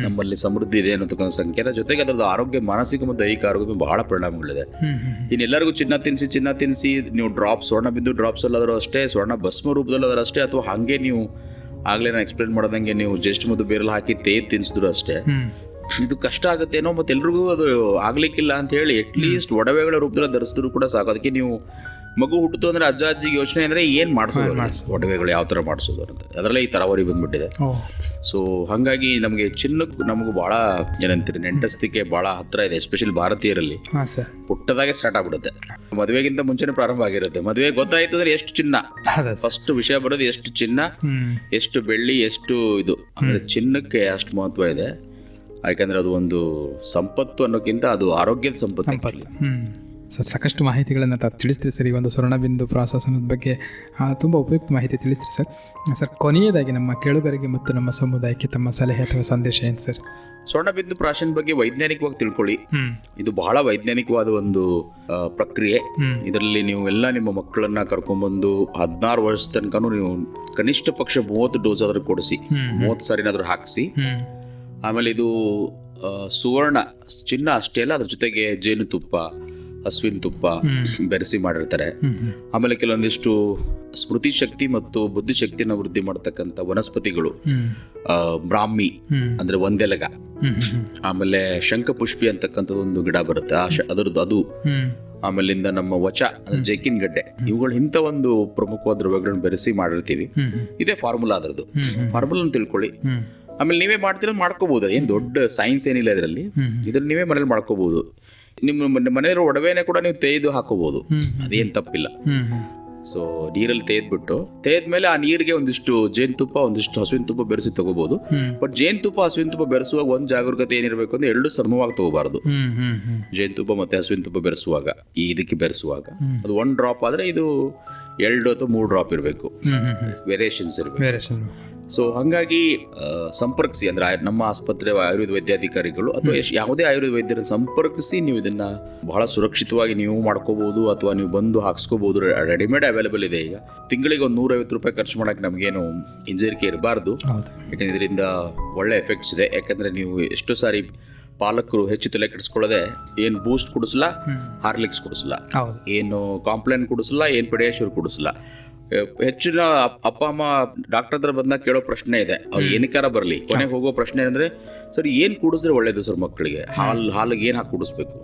S3: ನಮ್ಮಲ್ಲಿ ಸಮೃದ್ಧಿ ಇದೆ ಅನ್ನೋದಕ್ಕೊಂದು ಸಂಕೇತ. ಜೊತೆಗೆ ಅದರದ್ದು ಆರೋಗ್ಯ ಮಾನಸಿಕ ಮತ್ತು ದೈಹಿಕ ಆರೋಗ್ಯ ಬಹಳ ಪರಿಣಾಮಗಳಿದೆ. ಇನ್ನೆಲ್ಲರಿಗೂ ಚಿನ್ನ ತಿನ್ನಿಸಿ ಚಿನ್ನ ತಿನ್ನಿಸಿ ನೀವು ಡ್ರಾಪ್ ಸ್ವರ್ಣ ಬಿದ್ದು ಡ್ರಾಪ್ಸ್ ಅಲ್ಲಾದರೂ ಅಷ್ಟೇ ಸ್ವರ್ಣ ಭಸ್ಮ ರೂಪದಲ್ಲಾದರೂ ಅಷ್ಟೇ ಅಥವಾ ಹಾಗೆ ನೀವು ಆಗ್ಲೇ ನಾನು ಎಕ್ಸ್ಪ್ಲೇನ್ ಮಾಡ್ದಂಗೆ ನೀವು ಜಸ್ಟ್ ಮುದ್ದು ಬೇರೆಲ್ಲ ಹಾಕಿ ತೇ ತಿನ್ಸಿದ್ರು ಅಷ್ಟೇ. ಇದು ಕಷ್ಟ ಆಗುತ್ತೇನೋ ಮತ್ತೆ ಎಲ್ರಿಗೂ ಅದು ಆಗ್ಲಿಕ್ಕಿಲ್ಲ ಅಂತ ಹೇಳಿ ಅಟ್ಲೀಸ್ಟ್ ಒಡವೆಗಳ ರೂಪದಲ್ಲಿ ಧರಿಸಿದ್ರು ಕೂಡ ಸಾಕು. ಅದಕ್ಕೆ ನೀವು ಮಗು ಹುಟ್ಟಿತು ಅಂದ್ರೆ ಅಜ್ಜ ಅಜ್ಜಿಗೆ ಯೋಚನೆ ಅಂದ್ರೆ ಏನ್ ಮಾಡಿಸೋದು? ಒಡವೆಗಳು ಯಾವ ತರ ಮಾಡಿಸೋದು ಅಂತ. ಅದರಲ್ಲೇ ಈ ತರಾವರಿ ಬಂದ್ಬಿಟ್ಟಿದೆ. ಸೊ ಹಾಗಾಗಿ ನಮಗೆ ಚಿನ್ನಕ್ಕೆ ನಮಗೂ ಬಹಳ ಏನಂತೀರಿ ನೆಂಟಸ್ತಿಕೆ ಬಹಳ ಹತ್ರ ಇದೆ ಎಸ್ಪೆಷಲಿ ಭಾರತೀಯರಲ್ಲಿ. ಪುಟ್ಟದಾಗೆ ಸ್ಟಾರ್ಟ್ ಆಗ್ಬಿಡುತ್ತೆ. ಮದುವೆಗಿಂತ ಮುಂಚೆನೇ ಪ್ರಾರಂಭ ಆಗಿರುತ್ತೆ. ಮದುವೆ ಗೊತ್ತಾಯ್ತು ಅಂದ್ರೆ ಎಷ್ಟು ಚಿನ್ನ? ಫಸ್ಟ್ ವಿಷಯ ಬರೋದು ಎಷ್ಟು ಚಿನ್ನ? ಎಷ್ಟು ಬೆಳ್ಳಿ ಎಷ್ಟು ಇದು? ಅಂದ್ರೆ ಚಿನ್ನಕ್ಕೆ ಅಷ್ಟು ಮಹತ್ವ ಇದೆ. ಯಾಕಂದ್ರೆ ಅದು ಒಂದು ಸಂಪತ್ತು ಅನ್ನೋಕ್ಕಿಂತ ಅದು ಆರೋಗ್ಯದ ಸಂಪತ್ತು
S2: ಸರ್ ಸಾಕಷ್ಟು ಮಾಹಿತಿಗಳನ್ನು ತಾವು ತಿಳಿಸ್ತೀರಿ ಸರ್. ಈ ಒಂದು ಸ್ವರ್ಣಬಿಂದು ಪ್ರಾಸೆಸ್ ಅನ್ನೋದ್ರ ಬಗ್ಗೆ ತುಂಬ ಉಪಯುಕ್ತ ಮಾಹಿತಿ ತಿಳಿಸ್ತೀರಿ ಸರ್. ಸರ್ ಕೊನೆಯದಾಗಿ ನಮ್ಮ ಕೇಳುಗರಿಗೆ ಮತ್ತು ನಮ್ಮ ಸಮುದಾಯಕ್ಕೆ ತಮ್ಮ ಸಲಹೆ ಅಥವಾ ಸಂದೇಶ ಏನು ಸರ್?
S3: ಸ್ವರ್ಣಬಿಂದು ಪ್ರಾಶನ್ ಬಗ್ಗೆ ವೈಜ್ಞಾನಿಕವಾಗಿ ತಿಳ್ಕೊಳ್ಳಿ. ಇದು ಬಹಳ ವೈಜ್ಞಾನಿಕವಾದ ಒಂದು ಪ್ರಕ್ರಿಯೆ. ಇದರಲ್ಲಿ ನೀವು ಎಲ್ಲ ನಿಮ್ಮ ಮಕ್ಕಳನ್ನ ಕರ್ಕೊಂಡ್ಬಂದು ಹದಿನಾರು ವರ್ಷದ ತನಕ ನೀವು ಕನಿಷ್ಠ ಪಕ್ಷ ಮೂವತ್ತು ಡೋಸ್ ಆದ್ರೂ ಕೊಡಿಸಿ ಮೂವತ್ತು ಸಾರಿನಾದ್ರೂ ಹಾಕಿಸಿ. ಆಮೇಲೆ ಇದು ಸುವರ್ಣ ಚಿನ್ನ ಅಷ್ಟೇ ಅಲ್ಲ ಅದ್ರ ಜೊತೆಗೆ ಜೇನುತುಪ್ಪ ಹಸುವಿನ ತುಪ್ಪ ಬೆರೆಸಿ ಮಾಡಿರ್ತಾರೆ. ಆಮೇಲೆ ಕೆಲವೊಂದಿಷ್ಟು ಸ್ಮೃತಿ ಶಕ್ತಿ ಮತ್ತು ಬುದ್ಧಿಶಕ್ತಿನ ವೃದ್ಧಿ ಮಾಡ್ತಕ್ಕಂಥ ವನಸ್ಪತಿಗಳು ಬ್ರಾಹ್ಮಿ ಅಂದ್ರೆ ಒಂದೆಲಗ ಆಮೇಲೆ ಶಂಖಪುಷ್ಪಿ ಅಂತಕ್ಕಂಥದ್ದು ಒಂದು ಗಿಡ ಬರುತ್ತೆ. ಆ ಅದರದ್ದು ಅದು. ಆಮೇಲಿಂದ ನಮ್ಮ ವಚ ಜೈಕಿನ್ ಗಡ್ಡೆ. ಇವುಗಳು ಇಂಥ ಒಂದು ಪ್ರಮುಖವಾದ ದ್ರವ್ಯಗಳನ್ನು ಬೆರೆಸಿ ಮಾಡಿರ್ತೀವಿ. ಇದೇ ಫಾರ್ಮುಲಾ ಅದರದ್ದು. ಫಾರ್ಮುಲಾ ತಿಳ್ಕೊಳ್ಳಿ. ಆಮೇಲೆ ನೀವೇ ಮಾಡ್ತೀರ ಮಾಡ್ಕೋಬಹುದು ಏನ್ ದೊಡ್ಡ ಸೈನ್ಸ್ ಏನಿಲ್ಲ ಇದರಲ್ಲಿ. ಇದನ್ನ ನೀವೇ ಮನೇಲಿ ಮಾಡ್ಕೋಬಹುದು ನಿಮ್ಮ ಮನೆ- ಮನೆಯಲ್ಲಿರೋ ಒಡವೆನೆ ಕೂಡ ನೀವು ತೇಯ್ದು ಹಾಕೋಬಹುದು ಅದೇನು ತಪ್ಪಿಲ್ಲ. ಸೊ ನೀರಲ್ಲಿ ತೇದ್ಬಿಟ್ಟು ತೇದ್ಮೇಲೆ ಆ ನೀರಿಗೆ ಒಂದಿಷ್ಟು ಜೇನುತುಪ್ಪ ಒಂದಿಷ್ಟು ಹಸುವಿನ ತುಪ್ಪ ಬೆರೆಸಿ ತಗೋಬಹುದು ಬಟ್ ಜೇನುತುಪ್ಪ ಹಸುವಿನ ತುಪ್ಪ ಬೆರೆಸುವಾಗ ಒಂದು ಜಾಗರೂಕತೆ ಏನಿರಬೇಕು ಅಂದ್ರೆ ಎರಡು ಸಮವಾಗಿ ತಗೋಬಾರದು. ಜೇನುತುಪ್ಪ ಮತ್ತೆ ಹಸುವಿನ ತುಪ್ಪ ಬೆರೆಸುವಾಗ ಈ ಇದಕ್ಕೆ ಬೆರೆಸುವಾಗ. ಅದು ಒನ್ ಡ್ರಾಪ್ ಆದ್ರೆ ಇದು ಎರಡು ಅಥವಾ ಮೂರು ಡ್ರಾಪ್ ಇರಬೇಕು. ವೇರಿಯೇಷನ್ಸ್ ಇರಬೇಕು. ಸೊ ಹಾಗಾಗಿ ಸಂಪರ್ಕಿಸಿ ಅಂದ್ರೆ ನಮ್ಮ ಆಸ್ಪತ್ರೆ ಆಯುರ್ವೇದ ವೈದ್ಯಾಧಿಕಾರಿಗಳು ಅಥವಾ ಯಾವುದೇ ಆಯುರ್ವೇದ ವೈದ್ಯರ ಸಂಪರ್ಕಿಸಿ ನೀವು ಇದನ್ನ ಬಹಳ ಸುರಕ್ಷಿತವಾಗಿ ನೀವು ಮಾಡ್ಕೋಬಹುದು ಅಥವಾ ನೀವು ಬಂದು ಹಾಕ್ಸ್ಕೋಬಹುದು. ರೆಡಿಮೇಡ್ ಅವೈಲೇಬಲ್ ಇದೆ ಈಗ. ತಿಂಗಳಿಗೆ ಒಂದು ನೂರೈವತ್ತು ರೂಪಾಯಿ ಖರ್ಚು ಮಾಡಕ್ಕೆ ನಮಗೇನು ಹಿಂಜರಿಕೆ ಇರಬಾರ್ದು. ಯಾಕಂದ್ರೆ ಇದರಿಂದ ಒಳ್ಳೆ ಎಫೆಕ್ಟ್ಸ್ ಇದೆ. ಯಾಕಂದ್ರೆ ನೀವು ಎಷ್ಟು ಸಾರಿ ಪಾಲಕರು ಹೆಚ್ಚು ತಲೆ ಕೆಡಿಸ್ಕೊಳ್ಳದೆ ಏನು ಬೂಸ್ಟ್ ಕುಡಿಸಲ್ಲ ಹಾರ್ಲಿಕ್ಸ್ ಕುಡಿಸಲ್ಲ ಏನು ಕಾಂಪ್ಲೇನ್ ಕುಡಿಸಲ್ಲ ಏನು ಪೆಡಿಯಾಶ್ಯೂರ್ ಕುಡಿಸಲ್ಲ ಹೆಚ್ಚಿನ ಅಪ್- ಅಪ್ಪ ಅಮ್ಮ ಡಾಕ್ಟರ್ ಹತ್ರ ಬಂದಾಗ ಕೇಳೋ ಪ್ರಶ್ನೆ ಇದೆ. ಅವ್ರು ಏನಕ್ಕಾರ ಬರಲಿ? ಕೊನೆಗೆ ಹೋಗೋ ಪ್ರಶ್ನೆ ಏನಂದ್ರೆ ಸರ್ ಏನು ಕುಡಿಸಿದ್ರೆ ಒಳ್ಳೇದು ಸರ್ ಮಕ್ಕಳಿಗೆ? ಹಾಲು ಹಾಲಿಗೆ ಏನು ಹಾಕಿ ಕುಡಿಸ್ಬೇಕು?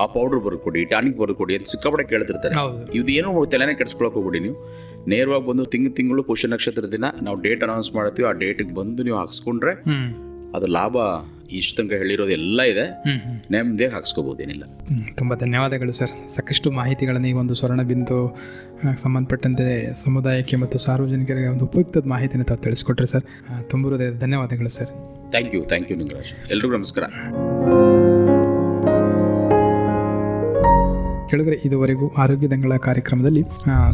S3: ಆ ಪೌಡರ್ ಬರ್ಕೊಡಿ ಟಾನಿಕ್ ಬರ್ಕೊಡಿ ಅಂತ ಸಿಕ್ಕಾಪಡೆ ಕೇಳ್ತಿರ್ತಾರೆ. ಇದು ಏನೋ ತಲೆನೇ ಕೆಡಿಸ್ಕೊಳಕ್ ಹೋಗ್ಬಿಡಿ ನೀವು. ನೇರವಾಗಿ ಬಂದು ತಿಂಗಳು ತಿಂಗಳು ಪುಷ್ಯ ನಕ್ಷತ್ರ ದಿನ ನಾವು ಡೇಟ್ ಅನೌನ್ಸ್ ಮಾಡ್ತೀವಿ ಆ ಡೇಟಿಗೆ ಬಂದು ನೀವು ಹಾಕ್ಸ್ಕೊಂಡ್ರೆ ಅದು ಲಾಭ ಇಷ್ಟು ತನಕ ಹೇಳಿರೋದು ಎಲ್ಲ ಇದೆ. ನೆಮ್ಮದಿಯಾಗಿ ಹಾಕ್ಸ್ಕೋಬೋದೇನಿಲ್ಲ
S2: ತುಂಬ ಧನ್ಯವಾದಗಳು ಸರ್. ಸಾಕಷ್ಟು ಮಾಹಿತಿಗಳನ್ನು ಈ ಒಂದು ಸ್ವರ್ಣ ಬಿಂದು ಸಂಬಂಧಪಟ್ಟಂತೆ ಸಮುದಾಯಕ್ಕೆ ಮತ್ತು ಸಾರ್ವಜನಿಕರಿಗೆ ಒಂದು ಉಪಯುಕ್ತದ ಮಾಹಿತಿನ ತಾವು ತಿಳಿಸ್ಕೊಟ್ರಿ ಸರ್. ತುಂಬ ಧನ್ಯವಾದಗಳು sir.
S3: Thank you thank you Ningaraj. ಎಲ್ರಿಗೂ ನಮಸ್ಕಾರ.
S2: ಕೆಳಗಡೆ ಇದುವರೆಗೂ ಆರೋಗ್ಯ ದಂಗಳ ಕಾರ್ಯಕ್ರಮದಲ್ಲಿ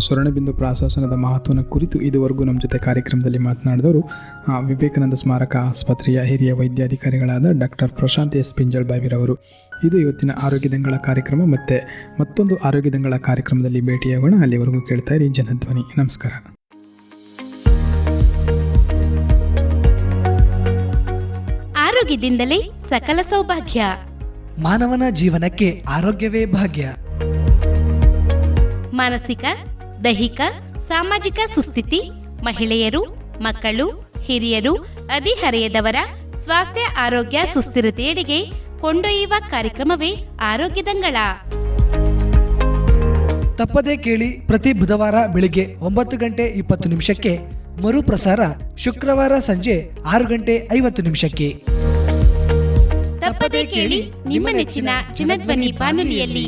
S2: ಸ್ವರ್ಣಬಿಂದು ಪ್ರಾಶಾಸನದ ಮಹತ್ವನ ಕುರಿತು ಇದುವರೆಗೂ ನಮ್ಮ ಜೊತೆ ಕಾರ್ಯಕ್ರಮದಲ್ಲಿ ಮಾತನಾಡಿದವರು ವಿವೇಕಾನಂದ ಸ್ಮಾರಕ ಆಸ್ಪತ್ರೆಯ ಹಿರಿಯ ವೈದ್ಯಾಧಿಕಾರಿಗಳಾದ ಡಾಕ್ಟರ್ ಪ್ರಶಾಂತ್ ಎಸ್ ಪಿಂಜಳ್ ಬಾವಿರವರು ಇದು ಇವತ್ತಿನ ಆರೋಗ್ಯ ದಂಗಳ ಕಾರ್ಯಕ್ರಮ. ಮತ್ತೆ ಮತ್ತೊಂದು ಆರೋಗ್ಯ ದಂಗಳ ಕಾರ್ಯಕ್ರಮದಲ್ಲಿ ಭೇಟಿಯಾಗೋಣ ಅಲ್ಲಿವರೆಗೂ ಕೇಳ್ತಾ ಇರಿ ಜನಧ್ವನಿ ನಮಸ್ಕಾರ.
S1: ಆರೋಗ್ಯದಿಂದಲೇ ಸಕಲ ಸೌಭಾಗ್ಯ.
S4: ಮಾನವನ ಜೀವನಕ್ಕೆ ಆರೋಗ್ಯವೇ ಭಾಗ್ಯ.
S1: ಮಾನಸಿಕ ದೈಹಿಕ ಸಾಮಾಜಿಕ ಸುಸ್ಥಿತಿ ಮಹಿಳೆಯರು ಮಕ್ಕಳು ಹಿರಿಯರು ಅಧಿಹರೆಯದವರ ಸ್ವಾಸ್ಥ್ಯ ಆರೋಗ್ಯ ಸುಸ್ಥಿರತೆಯಡೆಗೆ ಕೊಂಡೊಯ್ಯುವ ಕಾರ್ಯಕ್ರಮವೇ ಆರೋಗ್ಯದಂಗಳ
S4: ತಪ್ಪದೇ ಕೇಳಿ ಪ್ರತಿ ಬುಧವಾರ ಬೆಳಿಗ್ಗೆ ಒಂಬತ್ತು ಗಂಟೆ ಇಪ್ಪತ್ತು ನಿಮಿಷಕ್ಕೆ ಮರುಪ್ರಸಾರ ಶುಕ್ರವಾರ ಸಂಜೆ ಆರು ಗಂಟೆ ಐವತ್ತು ನಿಮಿಷಕ್ಕೆ.
S1: ತಪ್ಪದೇ ಕೇಳಿ ನಿಮ್ಮ ನೆಚ್ಚಿನ ಚಿನ್ನಧ್ವನಿ ಬಾನುಲಿಯಲ್ಲಿ.